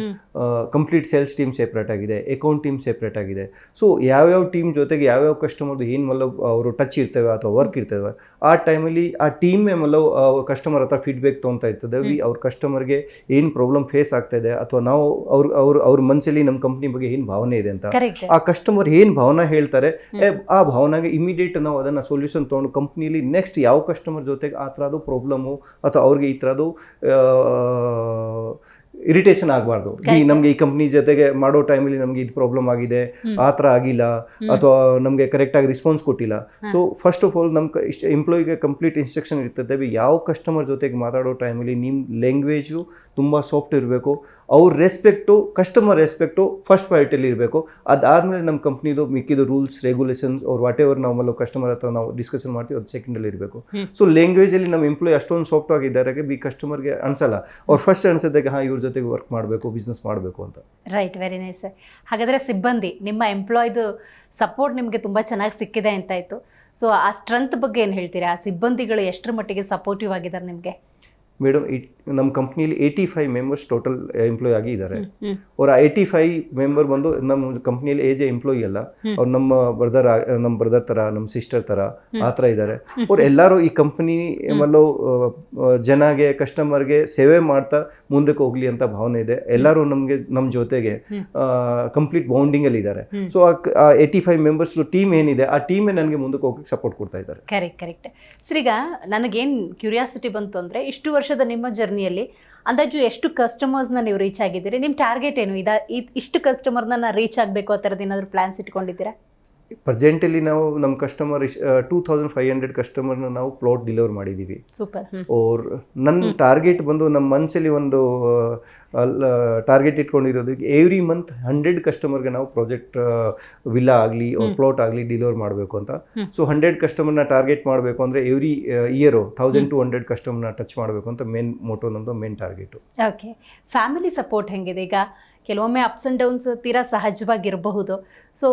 ಕಂಪ್ಲೀಟ್ ಸೇಲ್ಸ್ ಟೀಮ್ ಸೆಪ್ರೇಟ್ ಆಗಿದೆ ಅಕೌಂಟ್ ಟೀಮ್ ಸೆಪ್ರೇಟ್ ಆಗಿದೆ. ಸೊ ಯಾವ್ಯಾವ ಟೀಮ್ ಜೊತೆಗೆ ಯಾವ್ಯಾವ ಕಸ್ಟಮರ್ದು ಏನು ಮಲ್ಲ ಅವರು ಟಚ್ ಇರ್ತವೆ ಅಥವಾ ವರ್ಕ್ ಇರ್ತವೆ ಆ ಟೈಮಲ್ಲಿ ಆ ಟೀಮೇ ಮಲ್ಲ ಕಸ್ಟಮರ್ ಹತ್ರ ಫೀಡ್ಬ್ಯಾಕ್ ತೊಗೊತಾ ಇರ್ತದೆ. ವಿ ಅವ್ರ ಕಸ್ಟಮರ್ಗೆ ಏನು ಪ್ರಾಬ್ಲಮ್ ಫೇಸ್ ಆಗ್ತಾ ಇದೆ ಅಥವಾ ನಾವು ಅವ್ರ ಅವ್ರ ಅವ್ರ ಮನಸ್ಸಲ್ಲಿ ನಮ್ಮ ಕಂಪ್ನಿ ಬಗ್ಗೆ ಏನು ಭಾವನೆ ಇದೆ ಅಂತ. ಆ ಕಸ್ಟಮರ್ ಏನು ಭಾವನೆ ಹೇಳ್ತಾರೆ ಆ ಭಾವನೆಗೆ ಇಮಿಡಿಯೇಟ್ ನಾವು ಅದನ್ನು ಸೊಲ್ಯೂಷನ್ ತೊಗೊಂಡು ಕಂಪ್ನಿಲಿ ನೆಕ್ಸ್ಟ್ ಯಾವ ಕಸ್ಟಮರ್ ಜೊತೆಗೆ ಆ ಥರದ್ದು ಪ್ರಾಬ್ಲಮ್ಮು ಅಥವಾ ಅವ್ರಿಗೆ ಈ ಥರದ್ದು ಇರಿಟೇಷನ್ ಆಗಬಾರ್ದು. ಈ. ನಮಗೆ ಈ ಕಂಪ್ನಿ ಜೊತೆಗೆ ಮಾಡೋ ಟೈಮಲ್ಲಿ ನಮಗೆ ಇದು ಪ್ರಾಬ್ಲಮ್ ಆಗಿದೆ. ಆ ಥರ ಆಗಿಲ್ಲ ಅಥವಾ ನಮಗೆ ಕರೆಕ್ಟಾಗಿ ರಿಸ್ಪಾನ್ಸ್ ಕೊಟ್ಟಿಲ್ಲ. ಸೊ ಫಸ್ಟ್ ಆಫ್ ಆಲ್ ನಮ್ಮ ಇಷ್ಟ ಎಂಪ್ಲಾಯಿಗೆ ಕಂಪ್ಲೀಟ್ ಇನ್ಸ್ಟ್ರಕ್ಷನ್ ಇರ್ತದೆ. ಬಿ ಯಾವ ಕಸ್ಟಮರ್ ಜೊತೆಗೆ ಮಾತಾಡೋ ಟೈಮಲ್ಲಿ ನಿಮ್ಮ ಲ್ಯಾಂಗ್ವೇಜು ತುಂಬ ಸಾಫ್ಟ್ ಇರಬೇಕು. ಅವ್ರ ರೆಸ್ಪೆಕ್ಟು ಕಸ್ಟಮರ್ ರೆಸ್ಪೆಕ್ಟು ಫಸ್ಟ್ ಪ್ರಯಾರಿಟಿಯಲ್ಲಿ ಇರಬೇಕು. ಅದಾದಮೇಲೆ ನಮ್ಮ ಕಂಪ್ನಿದು ಮಿಕ್ಕಿದ ರೂಲ್ಸ್ ರೆಗ್ಯುಲೇಷನ್ಸ್ ಅವ್ರು ವಾಟ್ ಎವರ್ ನಾವು ಕಸ್ಟಮರ್ ಹತ್ರ ನಾವು ಡಿಸ್ಕಷನ್ ಮಾಡ್ತೀವಿ ಅದು ಸೆಕೆಂಡಲ್ಲಿ ಇರಬೇಕು. ಸೊ ಲ್ಯಾಂಗ್ವೇಜಲ್ಲಿ ನಮ್ಮ ಎಂಪ್ಲಾಯಿ ಅಷ್ಟೊಂದು ಸಾಫ್ಟ್ ಆಗಿದ್ದಾರೆ ಬಿ ಕಸ್ಟಮರ್ಗೆ ಅನ್ಸಲ್ಲ. ಅವ್ರು ಫಸ್ಟ್ ಅನ್ಸೋದಕ್ಕೆ ಹಾಂ ಇವ್ರ ಜೊತೆಗೆ ವರ್ಕ್ ಮಾಡಬೇಕು ಬಿಸ್ನೆಸ್ ಮಾಡಬೇಕು ಅಂತ. ರೈಟ್ ವೆರಿ ನೈಸ್ ಹಾಗಾದರೆ ಸಿಬ್ಬಂದಿ ನಿಮ್ಮ ಎಂಪ್ಲಾಯ್ದು ಸಪೋರ್ಟ್ ನಿಮಗೆ ತುಂಬ ಚೆನ್ನಾಗಿ ಸಿಕ್ಕಿದೆ ಅಂತಾಯಿತು. ಸೊ ಆ ಸ್ಟ್ರೆಂತ್ ಬಗ್ಗೆ ಏನು ಹೇಳ್ತೀರಾ? ಆ ಸಿಬ್ಬಂದಿಗಳು ಎಷ್ಟರ ಮಟ್ಟಿಗೆ ಸಪೋರ್ಟಿವ್ ಆಗಿದ್ದಾರೆ ನಿಮಗೆ? ಮೇಡಮ್ ನಮ್ಮ ಕಂಪ್ನಿಯಲ್ಲಿ eighty five members total employee ಆಗಿ ಇದ್ದಾರೆ. ಅವ್ರ ಏಯ್ಟಿ ಫೈವ್ ಮೆಂಬರ್ ಬಂದು ನಮ್ಮ ಕಂಪ್ನಿಯಲ್ಲಿ ಏಜ್ ಎಂಪ್ಲಾಯಿ ಅಲ್ಲ. ಅವ್ರು ನಮ್ಮ ಬ್ರದರ್ ನಮ್ಮ ಬ್ರದರ್ ಥರ ನಮ್ಮ ಸಿಸ್ಟರ್ ಥರ ಆ ಥರ ಇದ್ದಾರೆ. ಅವ್ರು ಎಲ್ಲರೂ ಈ ಕಂಪ್ನಿ ಮಲ್ಲೋ ಜನಗೆ ಕಸ್ಟಮರ್ಗೆ ಸೇವೆ ಮಾಡ್ತಾ ಮುಂದಕ್ಕೆ ಹೋಗ್ಲಿ ಅಂತ ಭಾವನೆ ಇದೆ. ಎಲ್ಲರೂ ನಮಗೆ ನಮ್ಮ ಜೊತೆಗೆ ಕಂಪ್ಲೀಟ್ ಕಂಪ್ಲೀಟ್ ಬೌಂಡಿಂಗಲ್ಲಿ ಇದ್ದಾರೆ. ಸೊ ಆ ಏಯ್ಟಿ ಫೈವ್ ಮೆಂಬರ್ಸ್ ಟೀಮ್ ಏನಿದೆ ಆ ಟೀಮೇ ನನಗೆ ಮುಂದಕ್ಕೆ ಹೋಗಕ್ಕೆ ಸಪೋರ್ಟ್ ಕೊಡ್ತಾ ಇದ್ದಾರೆ. ಕರೆಕ್ಟ್ ಕರೆಕ್ಟ್ ಸರ್ ಈಗ ನನಗೇನು ಕ್ಯೂರಿಯಾಸಿಟಿ ಬಂತು ಅಂದರೆ ಇಷ್ಟು ವರ್ಷದ ನಿಮ್ಮ ಜರ್ನಿಯಲ್ಲಿ ಅಂದಾಜು ಎಷ್ಟು ಕಸ್ಟಮರ್ಸ್ನ ನೀವು ರೀಚ್ ಆಗಿದ್ದೀರಿ? ನಿಮ್ಮ ಟಾರ್ಗೆಟ್ ಏನು? ಇದ ಇಷ್ಟು ಕಸ್ಟಮರ್ನ ನಾನು ರೀಚ್ ಆಗಬೇಕು ಆ ಥರದ್ದು ಏನಾದರೂ ಪ್ಲ್ಯಾನ್ಸ್ ಇಟ್ಕೊಂಡಿದ್ದೀರಾ? ಪ್ರೆಸೆಂಟಲ್ಲಿ ನಾವು ನಮ್ಮ customer two thousand five hundred ಕಸ್ಟಮರ್ನ ನಾವು ಪ್ಲಾಟ್ ಡಿಲಿವರ್ ಮಾಡಿದ್ದೀವಿ ಓರ್ ನನ್ನ ಟಾರ್ಗೆಟ್ ಬಂದು ನಮ್ಮ ಮನ್ಸಲ್ಲಿ ಒಂದು ಟಾರ್ಗೆಟ್ ಇಟ್ಕೊಂಡಿರೋದಕ್ಕೆ ಎವ್ರಿ ಮಂತ್ ಹಂಡ್ರೆಡ್ ಕಸ್ಟಮರ್ಗೆ ನಾವು ಪ್ರಾಜೆಕ್ಟ್ ವಿಲ್ಲಾ ಆಗಲಿ ಪ್ಲಾಟ್ ಆಗಲಿ ಡಿಲಿವರ್ ಮಾಡಬೇಕು ಅಂತ. ಸೊ ಹಂಡ್ರೆಡ್ ಕಸ್ಟಮರ್ನ ಟಾರ್ಗೆಟ್ ಮಾಡಬೇಕು ಅಂದರೆ every year thousand two hundred ಕಸ್ಟಮರ್ನ touch ಮಾಡಬೇಕು ಅಂತ ಮೇನ್ ಮೋಟೋ ನಮ್ಮದು main target okay family support ಹೆಂಗಿದೆ ಈಗ? ಕೆಲವೊಮ್ಮೆ ಅಪ್ಸ್ ಆ್ಯಂಡ್ ಡೌನ್ಸ್ ತೀರಾ ಸಹಜವಾಗಿರಬಹುದು. ಸೊ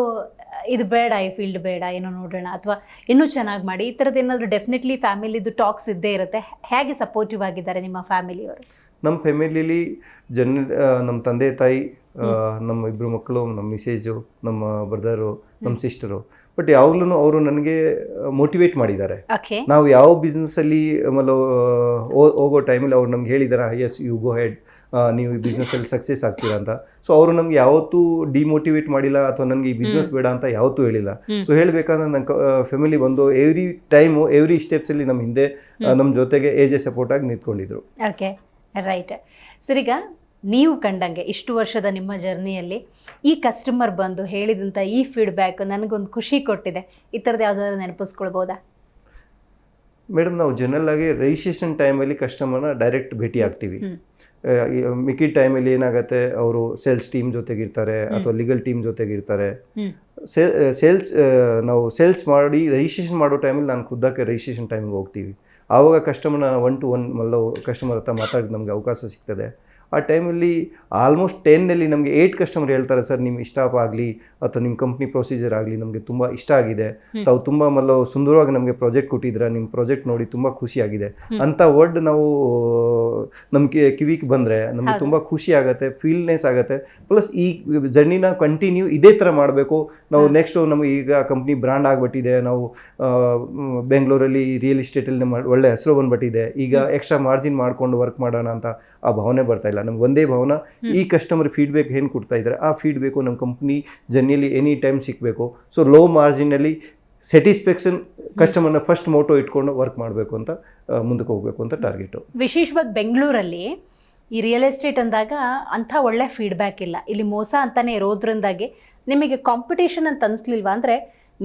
ಇದು ಬೇಡ ಈ ಫೀಲ್ಡ್ ಬೇಡ ಏನೋ ನೋಡೋಣ ಅಥವಾ ಇನ್ನೂ ಚೆನ್ನಾಗಿ ಮಾಡಿ. ಈ ಥರದ್ದು ಏನಾದರೂ ಡೆಫಿನೆಟ್ಲಿ ಫ್ಯಾಮಿಲಿದು ಟಾಕ್ಸ್ ಇದ್ದೇ ಇರುತ್ತೆ. ಹೇಗೆ ಸಪೋರ್ಟಿವ್ ಆಗಿದ್ದಾರೆ ನಿಮ್ಮ ಫ್ಯಾಮಿಲಿಯವರು ನಮ್ಮ ಫ್ಯಾಮಿಲಿಲಿ ಜನ ನಮ್ಮ ತಂದೆ ತಾಯಿ ನಮ್ಮ ಇಬ್ಬರು ಮಕ್ಕಳು ನಮ್ಮ ಮಿಸೇಜು ನಮ್ಮ ಬ್ರದರು ನಮ್ಮ ಸಿಸ್ಟರು ಬಟ್ ಯಾವಾಗ್ಲೂ ಅವರು ನನಗೆ ಮೋಟಿವೇಟ್ ಮಾಡಿದ್ದಾರೆ. ನಾವು ಯಾವ ಬಿಸ್ನೆಸ್ಸಲ್ಲಿ ಆಮೇಲೆ ಹೋಗೋ ಟೈಮಲ್ಲಿ ಅವ್ರು ನಮ್ಗೆ ಹೇಳಿದ್ದಾರೆ ಎಸ್ ಯು ಗೋ ಹೆಡ್ ನೀವು ಈ ಬಿಸ್ನೆಸ್ಸಲ್ಲಿ ಸಕ್ಸಸ್ ಆಗ್ತೀರಾ ಅಂತ. ಸೊ ಅವರು ನಮ್ಗೆ ಯಾವತ್ತೂ ಡಿಮೋಟಿವೇಟ್ ಮಾಡಿಲ್ಲ ಅಥವಾ ನನಗೆ ಈ ಬಿಸ್ನೆಸ್ ಬೇಡ ಅಂತ ಯಾವತ್ತೂ ಹೇಳಿಲ್ಲ. ಸೊ ಹೇಳಬೇಕಂದ್ರೆ ನನ್ನ ಫ್ಯಾಮಿಲಿ ಬಂದು ಎವ್ರಿ ಟೈಮು ಎವ್ರಿ ಸ್ಟೆಪ್ಸಲ್ಲಿ ನಮ್ಮ ಹಿಂದೆ ನಮ್ಮ ಜೊತೆಗೆ ಏಜ್ ಸಪೋರ್ಟ್ ಆಗಿ ನಿಂತ್ಕೊಂಡಿದ್ರು. ಓಕೆ ರೈಟ್ ಸರ್ ಈಗ ನೀವು ಕಂಡಂಗೆ ಇಷ್ಟು ವರ್ಷದ ನಿಮ್ಮ ಜರ್ನಿಯಲ್ಲಿ ಈ ಕಸ್ಟಮರ್ ಬಂದು ಹೇಳಿದಂಥ ಈ ಫೀಡ್ಬ್ಯಾಕ್ ನನಗೊಂದು ಖುಷಿ ಕೊಟ್ಟಿದೆ. ಈ ಥರದ್ದು ಯಾವುದಾದ್ರು ನೆನಪಿಸ್ಕೊಳ್ಬೋದಾ? ಮೇಡಮ್ ನಾವು ಜನರಲ್ ಆಗಿ ರಿಜಿಸ್ಟ್ರೇಷನ್ ಟೈಮಲ್ಲಿ ಕಸ್ಟಮರ್ನ ಡೈರೆಕ್ಟ್ ಭೇಟಿ ಆಗ್ತೀವಿ. ಮಿಕ್ಕಿ ಟೈಮಲ್ಲಿ ಏನಾಗುತ್ತೆ ಅವರು ಸೇಲ್ಸ್ ಟೀಮ್ ಜೊತೆಗಿರ್ತಾರೆ ಅಥವಾ ಲೀಗಲ್ ಟೀಮ್ ಜೊತೆಗಿರ್ತಾರೆ. ಸೇಲ್ಸ್ ನಾವು ಸೇಲ್ಸ್ ಮಾಡಿ ರಿಜಿಸ್ಟ್ರೇಷನ್ ಮಾಡೋ ಟೈಮಲ್ಲಿ ನಾನು ಖುದ್ದಾಕೆ ರಿಜಿಸ್ಟ್ರೇಷನ್ ಟೈಮ್ಗೆ ಹೋಗ್ತೀವಿ. ಆವಾಗ ಕಸ್ಟಮರ್ನ ಒನ್ ಟು ಒನ್ ಮಲ್ಲ ಕಸ್ಟಮರ್ ಹತ್ರ ಮಾತಾಡಿದ ನಮಗೆ ಅವಕಾಶ ಸಿಗ್ತದೆ. ಆ ಟೈಮಲ್ಲಿ ಆಲ್ಮೋಸ್ಟ್ ಟೆನ್ನಲ್ಲಿ ನಮಗೆ ಏಯ್ಟ್ ಕಸ್ಟಮರ್ ಹೇಳ್ತಾರೆ ಸರ್ ನಿಮ್ಮ ಸ್ಟಾಫ್ ಆಗಲಿ ಅಥವಾ ನಿಮ್ಮ ಕಂಪ್ನಿ ಪ್ರೊಸೀಜರ್ ಆಗಲಿ ನಮಗೆ ತುಂಬ ಇಷ್ಟ ಆಗಿದೆ. ತಾವು ತುಂಬ ಮಲ್ಲ ಸುಂದರವಾಗಿ ನಮಗೆ ಪ್ರಾಜೆಕ್ಟ್ ಕೊಟ್ಟಿದ್ದೀರಾ ನಿಮ್ಮ ಪ್ರಾಜೆಕ್ಟ್ ನೋಡಿ ತುಂಬ ಖುಷಿಯಾಗಿದೆ ಅಂತ ವರ್ಡ್ ನಾವು ನಮಗೆ ಕಿವಿಗೆ ಬಂದರೆ ನಮಗೆ ತುಂಬ ಖುಷಿ ಆಗುತ್ತೆ ಫೀಲ್ನೆಸ್ ಆಗುತ್ತೆ. ಪ್ಲಸ್ ಈ ಜರ್ನಿನ ಕಂಟಿನ್ಯೂ ಇದೇ ಥರ ಮಾಡಬೇಕು. ನಾವು ನೆಕ್ಸ್ಟು ನಮಗೆ ಈಗ ಕಂಪ್ನಿ ಬ್ರ್ಯಾಂಡ್ ಆಗಿಬಿಟ್ಟಿದೆ. ನಾವು ಬೆಂಗಳೂರಲ್ಲಿ ರಿಯಲ್ ಎಸ್ಟೇಟಲ್ಲಿ ನಮ್ಮ ಒಳ್ಳೆ ಹೆಸರು ಬಂದ್ಬಿಟ್ಟಿದೆ. ಈಗ ಎಕ್ಸ್ಟ್ರಾ ಮಾರ್ಜಿನ್ ಮಾಡ್ಕೊಂಡು ವರ್ಕ್ ಮಾಡೋಣ ಅಂತ ಆ ಭಾವನೆ ಬರ್ತಾ ಇಲ್ಲ. ನಮ್ಗೆ ಒಂದೇ ಭಾವನ ಈ ಕಸ್ಟಮರ್ ಫೀಡ್ಬ್ಯಾಕ್ ಏನು ಕೊಡ್ತಾ ಇದ್ದಾರೆ ಆ ಫೀಡ್ಬ್ಯಾಕು ನಮ್ಮ ಕಂಪ್ನಿ ಜರ್ನಿಯಲ್ಲಿ ಎನಿ ಟೈಮ್ ಸಿಗಬೇಕು. ಸೊ ಲೋ ಮಾರ್ಜಿನಲ್ಲಿ ಸ್ಯಾಟಿಸ್ಫ್ಯಾಕ್ಷನ್ ಕಸ್ಟಮರ್ನ ಫಸ್ಟ್ ಮೋಟೋ ಇಟ್ಕೊಂಡು ವರ್ಕ್ ಮಾಡಬೇಕು ಅಂತ ಮುಂದಕ್ಕೆ ಹೋಗಬೇಕು ಅಂತ ಟಾರ್ಗೆಟು ವಿಶೇಷವಾಗಿ ಬೆಂಗಳೂರಲ್ಲಿ ಈ ರಿಯಲ್ ಎಸ್ಟೇಟ್ ಅಂದಾಗ ಅಂಥ ಒಳ್ಳೆ ಫೀಡ್ಬ್ಯಾಕ್ ಇಲ್ಲ. ಇಲ್ಲಿ ಮೋಸ ಅಂತಾನೆ ಇರೋದ್ರಿಂದಾಗಿ ನಿಮಗೆ ಕಾಂಪಿಟೇಷನ್ ಅಂತ ಅನಿಸ್ಲಿಲ್ವಾ? ಅಂದರೆ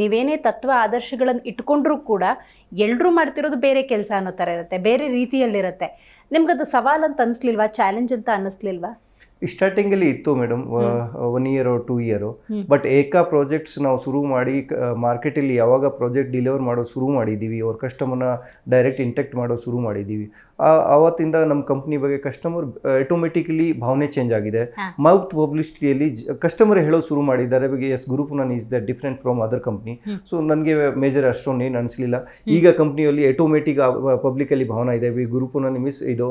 ನೀವೇನೇ ತತ್ವ ಆದರ್ಶಗಳನ್ನು ಇಟ್ಕೊಂಡ್ರೂ ಕೂಡ ಎಲ್ಲರೂ ಮಾಡ್ತಿರೋದು ಬೇರೆ ಕೆಲಸ ಅನ್ನೋ ಥರ ಇರುತ್ತೆ ಬೇರೆ ರೀತಿಯಲ್ಲಿರುತ್ತೆ. ನಿಮ್ಗದು ಸವಾಲ್ ಅಂತ ಅನಿಸ್ಲಿಲ್ವಾ ಚಾಲೆಂಜ್ ಅಂತ ಅನ್ನಿಸ್ಲಿಲ್ವಾ ಸ್ಟಾರ್ಟಿಂಗಲ್ಲಿ ಇತ್ತು madam one year two year but Eka projects ನಾವು ಶುರು ಮಾಡಿ ಮಾರ್ಕೆಟಲ್ಲಿ ಯಾವಾಗ ಪ್ರಾಜೆಕ್ಟ್ ಡಿಲಿವರ್ ಮಾಡೋ ಶುರು ಮಾಡಿದ್ದೀವಿ ಅವ್ರ ಕಸ್ಟಮರ್ನ ಡೈರೆಕ್ಟ್ ಇಂಟೆಕ್ಟ್ ಮಾಡೋ ಶುರು ಮಾಡಿದ್ದೀವಿ ಆವತ್ತಿಂದ ನಮ್ಮ ಕಂಪ್ನಿ ಬಗ್ಗೆ ಕಸ್ಟಮರ್ ಆಟೋಮೆಟಿಕಲಿ ಭಾವನೆ ಚೇಂಜ್ ಆಗಿದೆ. ಮೌತ್ ಪಬ್ಲಿಸಿಟಿಯಲ್ಲಿ ಕಸ್ಟಮರ್ ಹೇಳೋ ಶುರು ಮಾಡಿದ್ದಾರೆ. ಬಗ್ಗೆ ಎಸ್ ಗ್ರೂಪ್ ನಾನು is the different from other company so ನನಗೆ ಮೇಜರ್ ಅಷ್ಟೊಂದು ಏನು ಅನಿಸ್ಲಿಲ್ಲ. ಈಗ ಕಂಪ್ನಿಯಲ್ಲಿ ಆಟೋಮೆಟಿಕ್ ಪಬ್ಲಿಕಲ್ಲಿ ಭಾವನೆ ಇದೆ. ವಿ ಗುರುಪುನ ಮಿಸ್ ಇದು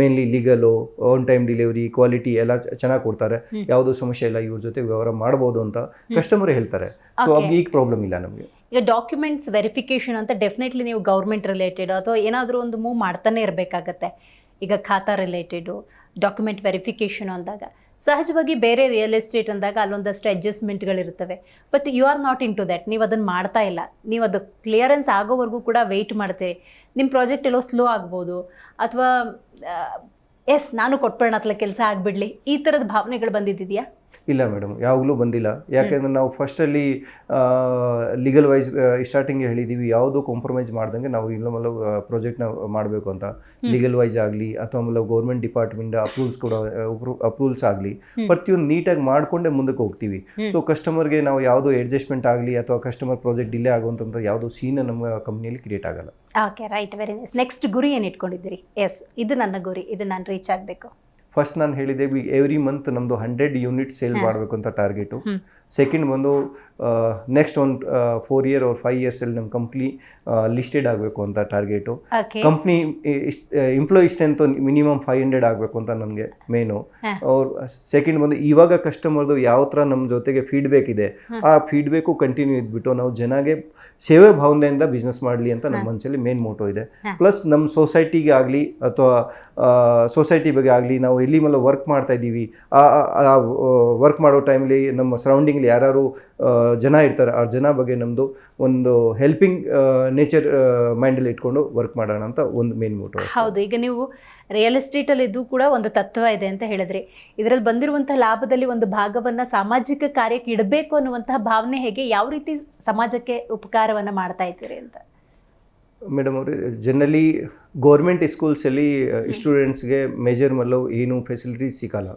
mainly legal on time delivery quality ಎಲ್ಲ ಚೆನ್ನಾಗಿ ಕೊಡ್ತಾರೆ. ಯಾವುದೋ ಸಮಸ್ಯೆ ಇಲ್ಲ ಇವ್ರ ಜೊತೆ ವ್ಯವಹಾರ ಮಾಡ್ಬೋದು ಅಂತ ಕಸ್ಟಮರ್ ಹೇಳ್ತಾರೆ. ಸೊ. ಈಗ ಪ್ರಾಬ್ಲಮ್ ಇಲ್ಲ ನಮಗೆ. ಈಗ ಡಾಕ್ಯುಮೆಂಟ್ಸ್ ವೆರಿಫಿಕೇಷನ್ ಅಂತ ಡೆಫಿನೆಟ್ಲಿ ನೀವು ಗೌರ್ಮೆಂಟ್ ರಿಲೇಟೆಡ್ ಅಥವಾ ಏನಾದರೂ ಒಂದು ಮೂವ್ ಮಾಡ್ತಾನೆ ಇರಬೇಕಾಗತ್ತೆ. ಈಗ ಖಾತಾ ರಿಲೇಟೆಡು ಡಾಕ್ಯುಮೆಂಟ್ ವೆರಿಫಿಕೇಷನ್ ಅಂದಾಗ. ಸಹಜವಾಗಿ ಬೇರೆ ರಿಯಲ್ ಎಸ್ಟೇಟ್ ಅಂದಾಗ ಅಲ್ಲೊಂದಷ್ಟು ಅಡ್ಜಸ್ಟ್ಮೆಂಟ್ಗಳಿರ್ತವೆ but you are not into that ನೀವು ಅದನ್ನು ಮಾಡ್ತಾ ಇಲ್ಲ. ನೀವು ಅದು ಕ್ಲಿಯರೆನ್ಸ್ ಆಗೋವರೆಗೂ ಕೂಡ ವೆಯ್ಟ್ ಮಾಡ್ತೀರಿ. ನಿಮ್ಮ ಪ್ರಾಜೆಕ್ಟ್ ಎಲ್ಲೋ ಸ್ಲೋ ಆಗ್ಬೋದು. ಅಥವಾ ಎಸ್ ನಾನು ಕೊಟ್ಬಿಡೋಣ ಕೆಲಸ ಆಗಿಬಿಡಲಿ. ಈ ಥರದ ಭಾವನೆಗಳು ಬಂದಿದ್ದಿದೆಯಾ? ಇಲ್ಲ ಮೇಡಮ್ ಯಾವಾಗಲೂ ಬಂದಿಲ್ಲ. ಯಾಕೆಂದ್ರೆ ನಾವು ಫಸ್ಟಲ್ಲಿ ಲೀಗಲ್ ವೈಸ್ ಸ್ಟಾರ್ಟಿಂಗ್ ಹೇಳಿದ್ದೀವಿ ಯಾವುದು ಕಾಂಪ್ರಮೈಸ್ ಮಾಡ್ದಂಗೆ ನಾವು ಇಲ್ಲ ಮಲ್ಲ ಪ್ರಾಜೆಕ್ಟ್ನ ಮಾಡಬೇಕು ಅಂತ. ಲೀಗಲ್ ವೈಸ್ ಆಗಲಿ ಅಥವಾ ಮಲ್ಲ ಗೌರ್ಮೆಂಟ್ ಡಿಪಾರ್ಟ್ಮೆಂಟ್ ಅಪ್ರೂವ್ಸ್ ಕೂಡ ಅಪ್ರೂವಲ್ಸ್ ಆಗಲಿ ಪ್ರತಿಯೊಂದು ನೀಟಾಗಿ ಮಾಡಿಕೊಂಡೇ ಮುಂದಕ್ಕೆ ಹೋಗ್ತೀವಿ. ಸೊ ಕಸ್ಟಮರ್ಗೆ ನಾವು ಯಾವುದೋ ಅಡ್ಜಸ್ಟ್ಮೆಂಟ್ ಆಗಲಿ ಅಥವಾ ಕಸ್ಟಮರ್ ಪ್ರಾಜೆಕ್ಟ್ ಡಿಲೇ ಆಗುವಂಥ ಯಾವುದೋ ಸೀನ್ ನಮ್ಮ ಕಂಪ್ನಿಯಲ್ಲಿ ಕ್ರಿಯೇಟ್ ಆಗಲ್ಲ. Okay right very nice next ಗುರಿ ಏನು ಇಟ್ಕೊಂಡಿದ್ದೀರಿ? ಎಸ್ ಇದು ನನ್ನ ಗುರಿ ಇದು ನಾನು ರೀಚ್ ಆಗಬೇಕು. ಫಸ್ಟ್ ನಾನು ಹೇಳಿದೆ ಎವ್ರಿ ಮಂತ್ ನಮ್ಮದು ಹಂಡ್ರೆಡ್ ಯೂನಿಟ್ ಸೇಲ್ ಮಾಡಬೇಕು ಅಂತ ಟಾರ್ಗೆಟು ಸೆಕೆಂಡ್ ಬಂದು ನೆಕ್ಸ್ಟ್ ಒಂದು ಫೋರ್ ಇಯರ್ ಅವ್ರ ಫೈವ್ ಇಯರ್ಸಲ್ಲಿ ನಮ್ಮ ಕಂಪ್ನಿ ಲಿಸ್ಟೆಡ್ ಆಗಬೇಕು ಅಂತ target company employee strength minimum five hundred ಆಗಬೇಕು ಅಂತ ನಮಗೆ ಮೇನು ಅವ್ರು ಸೆಕೆಂಡ್ ಬಂದು ಇವಾಗ ಕಸ್ಟಮರ್ದು ಯಾವ ಥರ ನಮ್ಮ ಜೊತೆಗೆ ಫೀಡ್ಬ್ಯಾಕ್ ಇದೆ ಆ ಫೀಡ್ಬ್ಯಾಕು ಕಂಟಿನ್ಯೂ ಇದ್ಬಿಟ್ಟು ನಾವು ಜನಗೆ ಸೇವೆ ಭಾವನೆಯಿಂದ ಬಿಸ್ನೆಸ್ ಮಾಡಲಿ ಅಂತ ನಮ್ಮ ಮನಸ್ಸಲ್ಲಿ ಮೇನ್ ಮೋಟೋ ಇದೆ. ಪ್ಲಸ್ ನಮ್ಮ ಸೊಸೈಟಿಗೆ ಆಗಲಿ ಅಥವಾ ಸೊಸೈಟಿ ಬಗ್ಗೆ ಆಗಲಿ ನಾವು ಎಲ್ಲಿ ಮೇಲೆ ವರ್ಕ್ ಮಾಡ್ತಾ ಇದ್ದೀವಿ ಆ ವರ್ಕ್ ಮಾಡೋ ಟೈಮಲ್ಲಿ ನಮ್ಮ ಸರೌಂಡಿಂಗ್ಲಿ ಯಾರು ಜನ ಇರ್ತಾರೆ ಆ ಜನ ಬಗ್ಗೆ ನಮ್ಮದು ಒಂದು ಹೆಲ್ಪಿಂಗ್ ನೇಚರ್ ಮೈಂಡಲ್ಲಿ ಇಟ್ಕೊಂಡು ವರ್ಕ್ ಮಾಡೋಣ ಅಂತ ಒಂದು ಮೇನ್ ಮೋಟೋ ಹೌದು ಈಗ ನೀವು ರಿಯಲ್ ಎಸ್ಟೇಟಲ್ಲಿ ಇದು ಕೂಡ ಒಂದು ತತ್ವ ಇದೆ ಅಂತ ಹೇಳಿದ್ರಿ. ಇದರಲ್ಲಿ ಬಂದಿರುವಂತಹ ಲಾಭದಲ್ಲಿ ಒಂದು ಭಾಗವನ್ನು ಸಾಮಾಜಿಕ ಕಾರ್ಯಕ್ಕೆ ಇಡಬೇಕು ಅನ್ನುವಂತಹ ಭಾವನೆ ಹೇಗೆ ಯಾವ ರೀತಿ ಸಮಾಜಕ್ಕೆ ಉಪಕಾರವನ್ನು ಮಾಡ್ತಾ ಇದ್ದೀರಿ ಅಂತ? ಮೇಡಮ್ ಅವರು ಜನರಲಿ ಗೌರ್ಮೆಂಟ್ ಸ್ಕೂಲ್ಸಲ್ಲಿ ಸ್ಟೂಡೆಂಟ್ಸ್ಗೆ ಮೇಜರ್ ಮಲ್ಲ ಏನು ಫೆಸಿಲಿಟೀಸ್ ಸಿಗಲ್ಲ.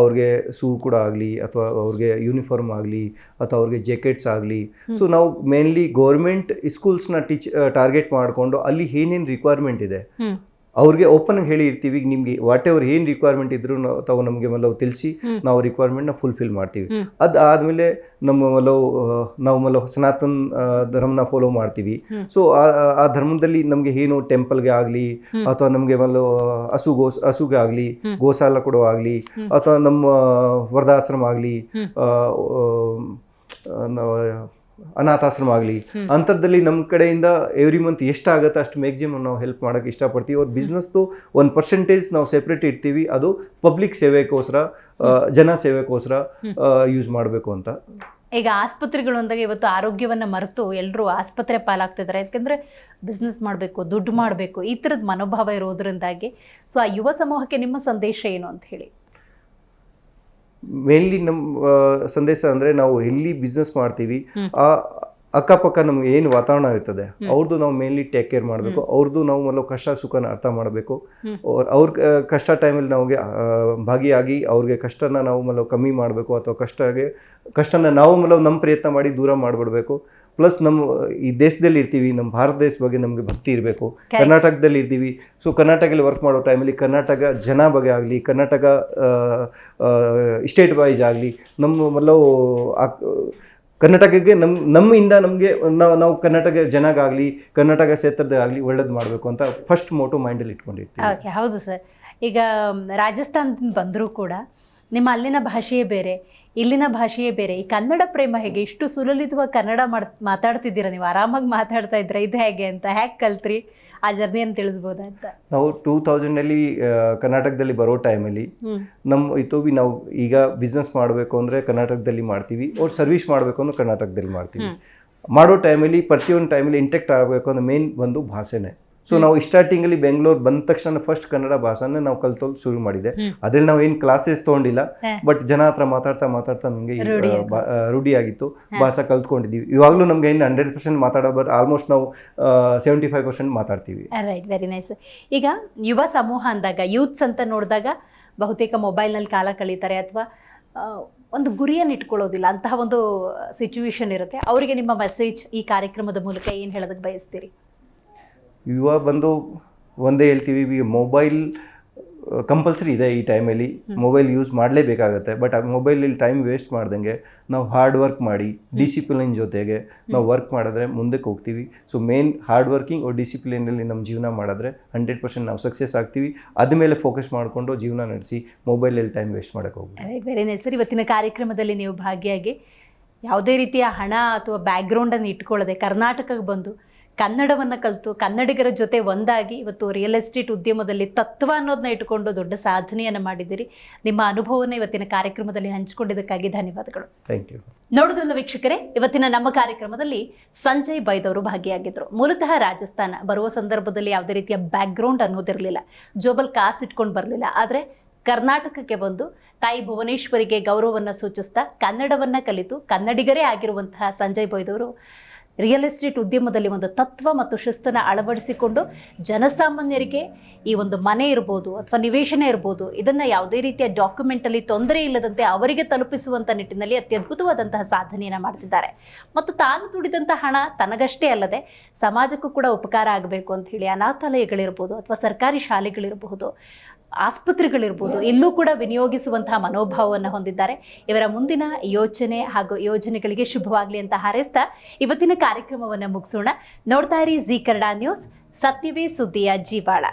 ಅವ್ರಿಗೆ ಶೂ ಕೂಡ ಆಗಲಿ ಅಥವಾ ಅವ್ರಿಗೆ ಯೂನಿಫಾರ್ಮ್ ಆಗಲಿ ಅಥವಾ ಅವ್ರಿಗೆ ಜಾಕೆಟ್ಸ್ ಆಗಲಿ. ಸೊ ನಾವು ಮೇನ್ಲಿ ಗೌರ್ಮೆಂಟ್ ಸ್ಕೂಲ್ಸ್ನ ಟೀಚ್ ಟಾರ್ಗೆಟ್ ಮಾಡಿಕೊಂಡು ಅಲ್ಲಿ ಏನೇನು ರಿಕ್ವೈರ್ಮೆಂಟ್ ಇದೆ ಅವ್ರಿಗೆ ಓಪನ್ ಆಗಿ ಹೇಳಿರ್ತೀವಿ ಈಗ ನಿಮಗೆ ವಾಟ್ ಎವರ್ ಏನು ರಿಕ್ವೈರ್ಮೆಂಟ್ ಇದ್ರು ತಾವು ನಮಗೆ ಮಲವು ತಿಳಿಸಿ ನಾವು ನಾವು ರಿಕ್ವೈರ್ಮೆಂಟ್ನ ಫುಲ್ಫಿಲ್ ಮಾಡ್ತೀವಿ. ಅದು ಆದಮೇಲೆ ನಮ್ಮ ಮಲವು ನಾವು ಮಲವು ಸನಾತನ್ ಧರ್ಮನ ಫಾಲೋ ಮಾಡ್ತೀವಿ. ಸೊ ಆ ಧರ್ಮದಲ್ಲಿ ನಮಗೆ ಏನು ಟೆಂಪಲ್ಗೆ ಆಗಲಿ ಅಥವಾ ನಮಗೆ ಮಲ್ಲ ಹಸು ಗೋ ಹಸುಗೆ ಆಗಲಿ. ಗೋಸಾಲ ಕೊಡೋ ಆಗಲಿ ಅಥವಾ ನಮ್ಮ ವರ್ಧಾಶ್ರಮ ಆಗಲಿ. ಅನಾಥಾಶ್ರಮ ಆಗಲಿ. ಅಂಥದ್ದಲ್ಲಿ ನಮ್ಮ ಕಡೆಯಿಂದ ಎವ್ರಿ ಮಂತ್ ಎಷ್ಟಾಗುತ್ತೆ ಅಷ್ಟು ಮ್ಯಾಕ್ಸಿಮಮ್ ನಾವು ಹೆಲ್ಪ್ ಮಾಡೋಕ್ಕೆ ಇಷ್ಟಪಡ್ತೀವಿ. ಅವ್ರ ಬಿಸ್ನೆಸ್ದು ಒಂದು ಪರ್ಸೆಂಟೇಜ್ ನಾವು ಸೆಪ್ರೇಟ್ ಇಡ್ತೀವಿ. ಅದು ಪಬ್ಲಿಕ್ ಸೇವೆಗೋಸ್ಕರ ಜನ ಸೇವೆಗೋಸ್ಕರ ಯೂಸ್ ಮಾಡಬೇಕು ಅಂತ. ಈಗ ಆಸ್ಪತ್ರೆಗಳು ಅಂದಾಗ ಇವತ್ತು ಆರೋಗ್ಯವನ್ನ ಮರೆತು ಎಲ್ಲರೂ ಆಸ್ಪತ್ರೆ ಪಾಲಾಗ್ತಿದ್ದಾರೆ ಯಾಕಂದ್ರೆ ಬಿಸ್ನೆಸ್ ಮಾಡಬೇಕು ದುಡ್ಡು ಮಾಡಬೇಕು ಈ ಥರದ ಮನೋಭಾವ ಇರೋದ್ರಿಂದಾಗಿ. ಸೊ ಆ ಯುವ ಸಮೂಹಕ್ಕೆ ನಿಮ್ಮ ಸಂದೇಶ ಏನು ಅಂತ ಹೇಳಿ? ಮೇನ್ಲಿ ನಮ್ಮ ಸಂದೇಶ ಅಂದರೆ ನಾವು ಎಲ್ಲಿ ಬಿಸ್ನೆಸ್ ಮಾಡ್ತೀವಿ. ಆ ಅಕ್ಕಪಕ್ಕ ನಮ್ಗೆ ಏನು ವಾತಾವರಣ ಇರ್ತದೆ ಅವ್ರದ್ದು ನಾವು ಮೇನ್ಲಿ ಟೇಕ್ ಕೇರ್ ಮಾಡಬೇಕು ಅವ್ರದ್ದು ನಾವು ಮೊದಲು ಕಷ್ಟ ಸುಖನ ಅರ್ಥ ಮಾಡಬೇಕು. ಅವ್ರ ಕಷ್ಟ ಟೈಮಲ್ಲಿ ನಮಗೆ ಭಾಗಿಯಾಗಿ ಅವ್ರಿಗೆ ಕಷ್ಟನ ನಾವು ಮೊದಲು ಕಮ್ಮಿ ಮಾಡಬೇಕು ಅಥವಾ ಕಷ್ಟಗೆ ಕಷ್ಟನ ನಾವು ಮೊದಲು ನಮ್ಮ ಪ್ರಯತ್ನ ಮಾಡಿ ದೂರ ಮಾಡಿಬಿಡ್ಬೇಕು ಪ್ಲಸ್ ನಮ್ಮ ಈ ದೇಶದಲ್ಲಿ ಇರ್ತೀವಿ ನಮ್ಮ ಭಾರತ ದೇಶ ಬಗ್ಗೆ ನಮಗೆ ಭಕ್ತಿ ಇರಬೇಕು. ಕರ್ನಾಟಕದಲ್ಲಿ ಇರ್ತೀವಿ. ಸೊ ಕರ್ನಾಟಕದಲ್ಲಿ ವರ್ಕ್ ಮಾಡೋ ಟೈಮಲ್ಲಿ ಕರ್ನಾಟಕ ಜನ ಬಗ್ಗೆ ಆಗಲಿ ಕರ್ನಾಟಕ ಸ್ಟೇಟ್ ವೈಸ್ ಆಗಲಿ ನಮ್ಮ ಮಲ್ಲವು ಕರ್ನಾಟಕಕ್ಕೆ ನಮ್ಮ ನಮ್ಮಿಂದ ನಮಗೆ ನಾವು ನಾವು ಕರ್ನಾಟಕ ಜನಗಾಗಲಿ ಕರ್ನಾಟಕ ಕ್ಷೇತ್ರದಾಗಲಿ ಒಳ್ಳೇದು ಮಾಡಬೇಕು ಅಂತ ಫಸ್ಟ್ ಮೋಟೋ ಮೈಂಡಲ್ಲಿ ಇಟ್ಕೊಂಡಿರ್ತೀವಿ. ಓಕೆ ಹೌದು ಸರ್ ಈಗ ರಾಜಸ್ಥಾನ ರಾಜಸ್ಥಾನದಿಂದ ಬಂದರೂ ಕೂಡ ನಿಮ್ಮ ಅಲ್ಲಿನ ಭಾಷೆಯೇ ಬೇರೆ ಇಲ್ಲಿನ ಭಾಷೆಯೇ ಬೇರೆ. ಈ ಕನ್ನಡ ಪ್ರೇಮ ಹೇಗೆ? ಇಷ್ಟು ಸುಲಲಿತವಾಗಿ ಕನ್ನಡ ಮಾಡ್ ಮಾತಾಡ್ತಿದ್ದೀರಾ ನೀವು? ಆರಾಮಾಗಿ ಮಾತಾಡ್ತಾ ಇದ್ರೆ ಇದು ಹೇಗೆ ಅಂತ ಹೇಗೆ ಕಲ್ತ್ರಿ. ಆ ಜರ್ನಿಯನ್ನು ತಿಳಿಸ್ಬೋದಾ ಅಂತ. ನಾವು ಟೂ ತೌಸಂಡಲ್ಲಿ ಕರ್ನಾಟಕದಲ್ಲಿ ಬರೋ ಟೈಮಲ್ಲಿ ನಮ್ಮ ಇತೋಬಿ ನಾವು ಈಗ ಬಿಸ್ನೆಸ್ ಮಾಡಬೇಕು ಅಂದರೆ ಕರ್ನಾಟಕದಲ್ಲಿ ಮಾಡ್ತೀವಿ. ಅವ್ರು ಸರ್ವಿಸ್ ಮಾಡಬೇಕು ಅಂದ್ರೆ ಕರ್ನಾಟಕದಲ್ಲಿ ಮಾಡ್ತೀವಿ. ಮಾಡೋ ಟೈಮಲ್ಲಿ ಪ್ರತಿಯೊಂದು ಟೈಮಲ್ಲಿ ಇಂಟೆಕ್ಟ್ ಆಗಬೇಕು ಅಂದ್ರೆ ಮೇನ್ ಒಂದು ಭಾಷೆನೇ. ಸೊ ನಾವು ಸ್ಟಾರ್ಟಿಂಗಲ್ಲಿ ಬೆಂಗಳೂರು ಬಂದ ತಕ್ಷಣ ಫಸ್ಟ್ ಕನ್ನಡ ಭಾಷೆನೇ ನಾವು ಕಲ್ತೋದು ಶುರು ಮಾಡಿದೆ. ಅದ್ರಲ್ಲಿ ನಾವು ಏನು ಕ್ಲಾಸಸ್ ತಗೊಂಡಿಲ್ಲ ಬಟ್ ಜನ ಹತ್ರ ಮಾತಾಡ್ತಾ ಮಾತಾಡ್ತಾ ನಮಗೆ ರೂಢಿ ಆಗೋದು. ರೂಢಿ ಆಗಿತ್ತು. ಭಾಷೆ ಕಲ್ತ್ಕೊಂಡಿದ್ದೀವಿ ಇವಾಗಲೂ ನಮ್ಗೆ ಏನು ಹಂಡ್ರೆಡ್ ಪರ್ಸೆಂಟ್ ಮಾತಾಡೋ ಬಟ್ ಆಲ್ಮೋಸ್ಟ್ ನಾವು ಸೆವೆಂಟಿ ಫೈವ್ ಪರ್ಸೆಂಟ್ ಮಾತಾಡ್ತೀವಿ. ರೈಟ್ ವೆರಿ ನೈಸ್ ಈಗ ಯುವ ಸಮೂಹ ಅಂದಾಗ ಯೂತ್ಸ್ ಅಂತ ನೋಡಿದಾಗ ಬಹುತೇಕ ಮೊಬೈಲ್ನಲ್ಲಿ ಕಾಲ ಕಳೀತಾರೆ ಅಥವಾ ಒಂದು ಗುರಿಯನ್ನು ಇಟ್ಕೊಳ್ಳೋದಿಲ್ಲ. ಅಂತಹ ಒಂದು ಸಿಚುವೇಶನ್ ಇರುತ್ತೆ. ಅವರಿಗೆ ನಿಮ್ಮ ಮೆಸೇಜ್ ಈ ಕಾರ್ಯಕ್ರಮದ ಮೂಲಕ ಏನು ಹೇಳೋದಕ್ಕೆ ಬಯಸ್ತೀರಿ? ಯುವ ಬಂದು ಒಂದೇ ಹೇಳ್ತೀವಿ ಮೊಬೈಲ್ ಕಂಪಲ್ಸರಿ ಇದೆ ಈ ಟೈಮಲ್ಲಿ ಮೊಬೈಲ್ ಯೂಸ್ ಮಾಡಲೇಬೇಕಾಗತ್ತೆ ಬಟ್ ಆ ಮೊಬೈಲಲ್ಲಿ ಟೈಮ್ ವೇಸ್ಟ್ ಮಾಡ್ದಂಗೆ ನಾವು ಹಾರ್ಡ್ ವರ್ಕ್ ಮಾಡಿ ಡಿಸಿಪ್ಲಿನ್ ಜೊತೆಗೆ ನಾವು ವರ್ಕ್ ಮಾಡಿದ್ರೆ ಮುಂದಕ್ಕೆ ಹೋಗ್ತೀವಿ. ಸೊ ಮೇನ್ ಹಾರ್ಡ್ ವರ್ಕಿಂಗ್ ಡಿಸಿಪ್ಲಿನಲ್ಲಿ ನಮ್ಮ ಜೀವನ ಮಾಡಿದ್ರೆ ಹಂಡ್ರೆಡ್ ಪರ್ಸೆಂಟ್ ನಾವು ಸಕ್ಸಸ್ ಆಗ್ತೀವಿ. ಅದ ಮೇಲೆ ಫೋಕಸ್ ಮಾಡಿಕೊಂಡು ಜೀವನ ನಡೆಸಿ ಮೊಬೈಲಲ್ಲಿ ಟೈಮ್ ವೇಸ್ಟ್ ಮಾಡೋಕ್ಕೆ ಹೋಗ್ತೀವಿ ನೈಸ್ ಸರ್ ಇವತ್ತಿನ ಕಾರ್ಯಕ್ರಮದಲ್ಲಿ ನೀವು ಭಾಗಿಯಾಗಿ ಯಾವುದೇ ರೀತಿಯ ಹಣ ಅಥವಾ ಬ್ಯಾಕ್ಗ್ರೌಂಡನ್ನು ಇಟ್ಕೊಳ್ಳದೆ ಕರ್ನಾಟಕಕ್ಕೆ ಬಂದು ಕನ್ನಡವನ್ನು ಕಲಿತು ಕನ್ನಡಿಗರ ಜೊತೆ ಒಂದಾಗಿ ಇವತ್ತು ರಿಯಲ್ ಎಸ್ಟೇಟ್ ಉದ್ಯಮದಲ್ಲಿ ತತ್ವ ಅನ್ನೋದನ್ನ ಇಟ್ಕೊಂಡು ದೊಡ್ಡ ಸಾಧನೆಯನ್ನು ಮಾಡಿದ್ದೀರಿ. ನಿಮ್ಮ ಅನುಭವವನ್ನು ಇವತ್ತಿನ ಕಾರ್ಯಕ್ರಮದಲ್ಲಿ ಹಂಚಿಕೊಂಡಿದ್ದಕ್ಕಾಗಿ ಧನ್ಯವಾದಗಳು. ಥ್ಯಾಂಕ್ ಯು ನೋಡಿದ್ರಲ್ಲ ವೀಕ್ಷಕರೇ ಇವತ್ತಿನ ನಮ್ಮ ಕಾರ್ಯಕ್ರಮದಲ್ಲಿ ಸಂಜಯ್ ಬೈದವರು ಭಾಗಿಯಾಗಿದ್ರು. ಮೂಲತಃ ರಾಜಸ್ಥಾನ ಬರುವ ಸಂದರ್ಭದಲ್ಲಿ ಯಾವುದೇ ರೀತಿಯ ಬ್ಯಾಕ್ಗ್ರೌಂಡ್ ಅನ್ನೋದಿರಲಿಲ್ಲ. ಜೋಬಲ್ ಕಾಸು ಇಟ್ಕೊಂಡು ಬರಲಿಲ್ಲ. ಆದರೆ ಕರ್ನಾಟಕಕ್ಕೆ ಬಂದು ತಾಯಿ ಭುವನೇಶ್ವರಿಗೆ ಗೌರವವನ್ನು ಸೂಚಿಸ್ತಾ ಕನ್ನಡವನ್ನು ಕಲಿತು ಕನ್ನಡಿಗರೇ ಆಗಿರುವಂತಹ ಸಂಜಯ್ ಬೈದವರು ರಿಯಲ್ ಎಸ್ಟೇಟ್ ಉದ್ಯಮದಲ್ಲಿ ಒಂದು ತತ್ವ ಮತ್ತು ಶಿಸ್ತನ್ನು ಅಳವಡಿಸಿಕೊಂಡು ಜನಸಾಮಾನ್ಯರಿಗೆ ಈ ಒಂದು ಮನೆ ಇರ್ಬೋದು ಅಥವಾ ನಿವೇಶನ ಇರ್ಬೋದು, ಇದನ್ನು ಯಾವುದೇ ರೀತಿಯ ಡಾಕ್ಯುಮೆಂಟಲ್ಲಿ ತೊಂದರೆ ಇಲ್ಲದಂತೆ ಅವರಿಗೆ ತಲುಪಿಸುವಂಥ ನಿಟ್ಟಿನಲ್ಲಿ ಅತ್ಯದ್ಭುತವಾದಂತಹ ಸಾಧನೆಯನ್ನು ಮಾಡ್ತಿದ್ದಾರೆ. ಮತ್ತು ತಾನು ದುಡಿದಂಥ ಹಣ ತನಗಷ್ಟೇ ಅಲ್ಲದೆ ಸಮಾಜಕ್ಕೂ ಕೂಡ ಉಪಕಾರ ಆಗಬೇಕು ಅಂತ ಹೇಳಿ ಅನಾಥಾಲಯಗಳಿರ್ಬೋದು ಅಥವಾ ಸರ್ಕಾರಿ ಶಾಲೆಗಳಿರಬಹುದು ಆಸ್ಪತ್ರೆಗಳಿರ್ಬೋದು ಎಲ್ಲೂ ಕೂಡ ವಿನಿಯೋಗಿಸುವಂತಹ ಮನೋಭಾವವನ್ನು ಹೊಂದಿದ್ದಾರೆ. ಇವರ ಮುಂದಿನ ಯೋಚನೆ ಹಾಗೂ ಯೋಜನೆಗಳಿಗೆ ಶುಭವಾಗಲಿ ಅಂತ ಹಾರೈಸ್ತಾ ಇವತ್ತಿನ ಕಾರ್ಯಕ್ರಮವನ್ನು ಮುಗಿಸೋಣ. ನೋಡ್ತಾ ಇರಿ ಜಿ ಕನ್ನಡ ನ್ಯೂಸ್, ಸತ್ಯವೇ ಸುದ್ದಿಯ ಜೀವಾಳ.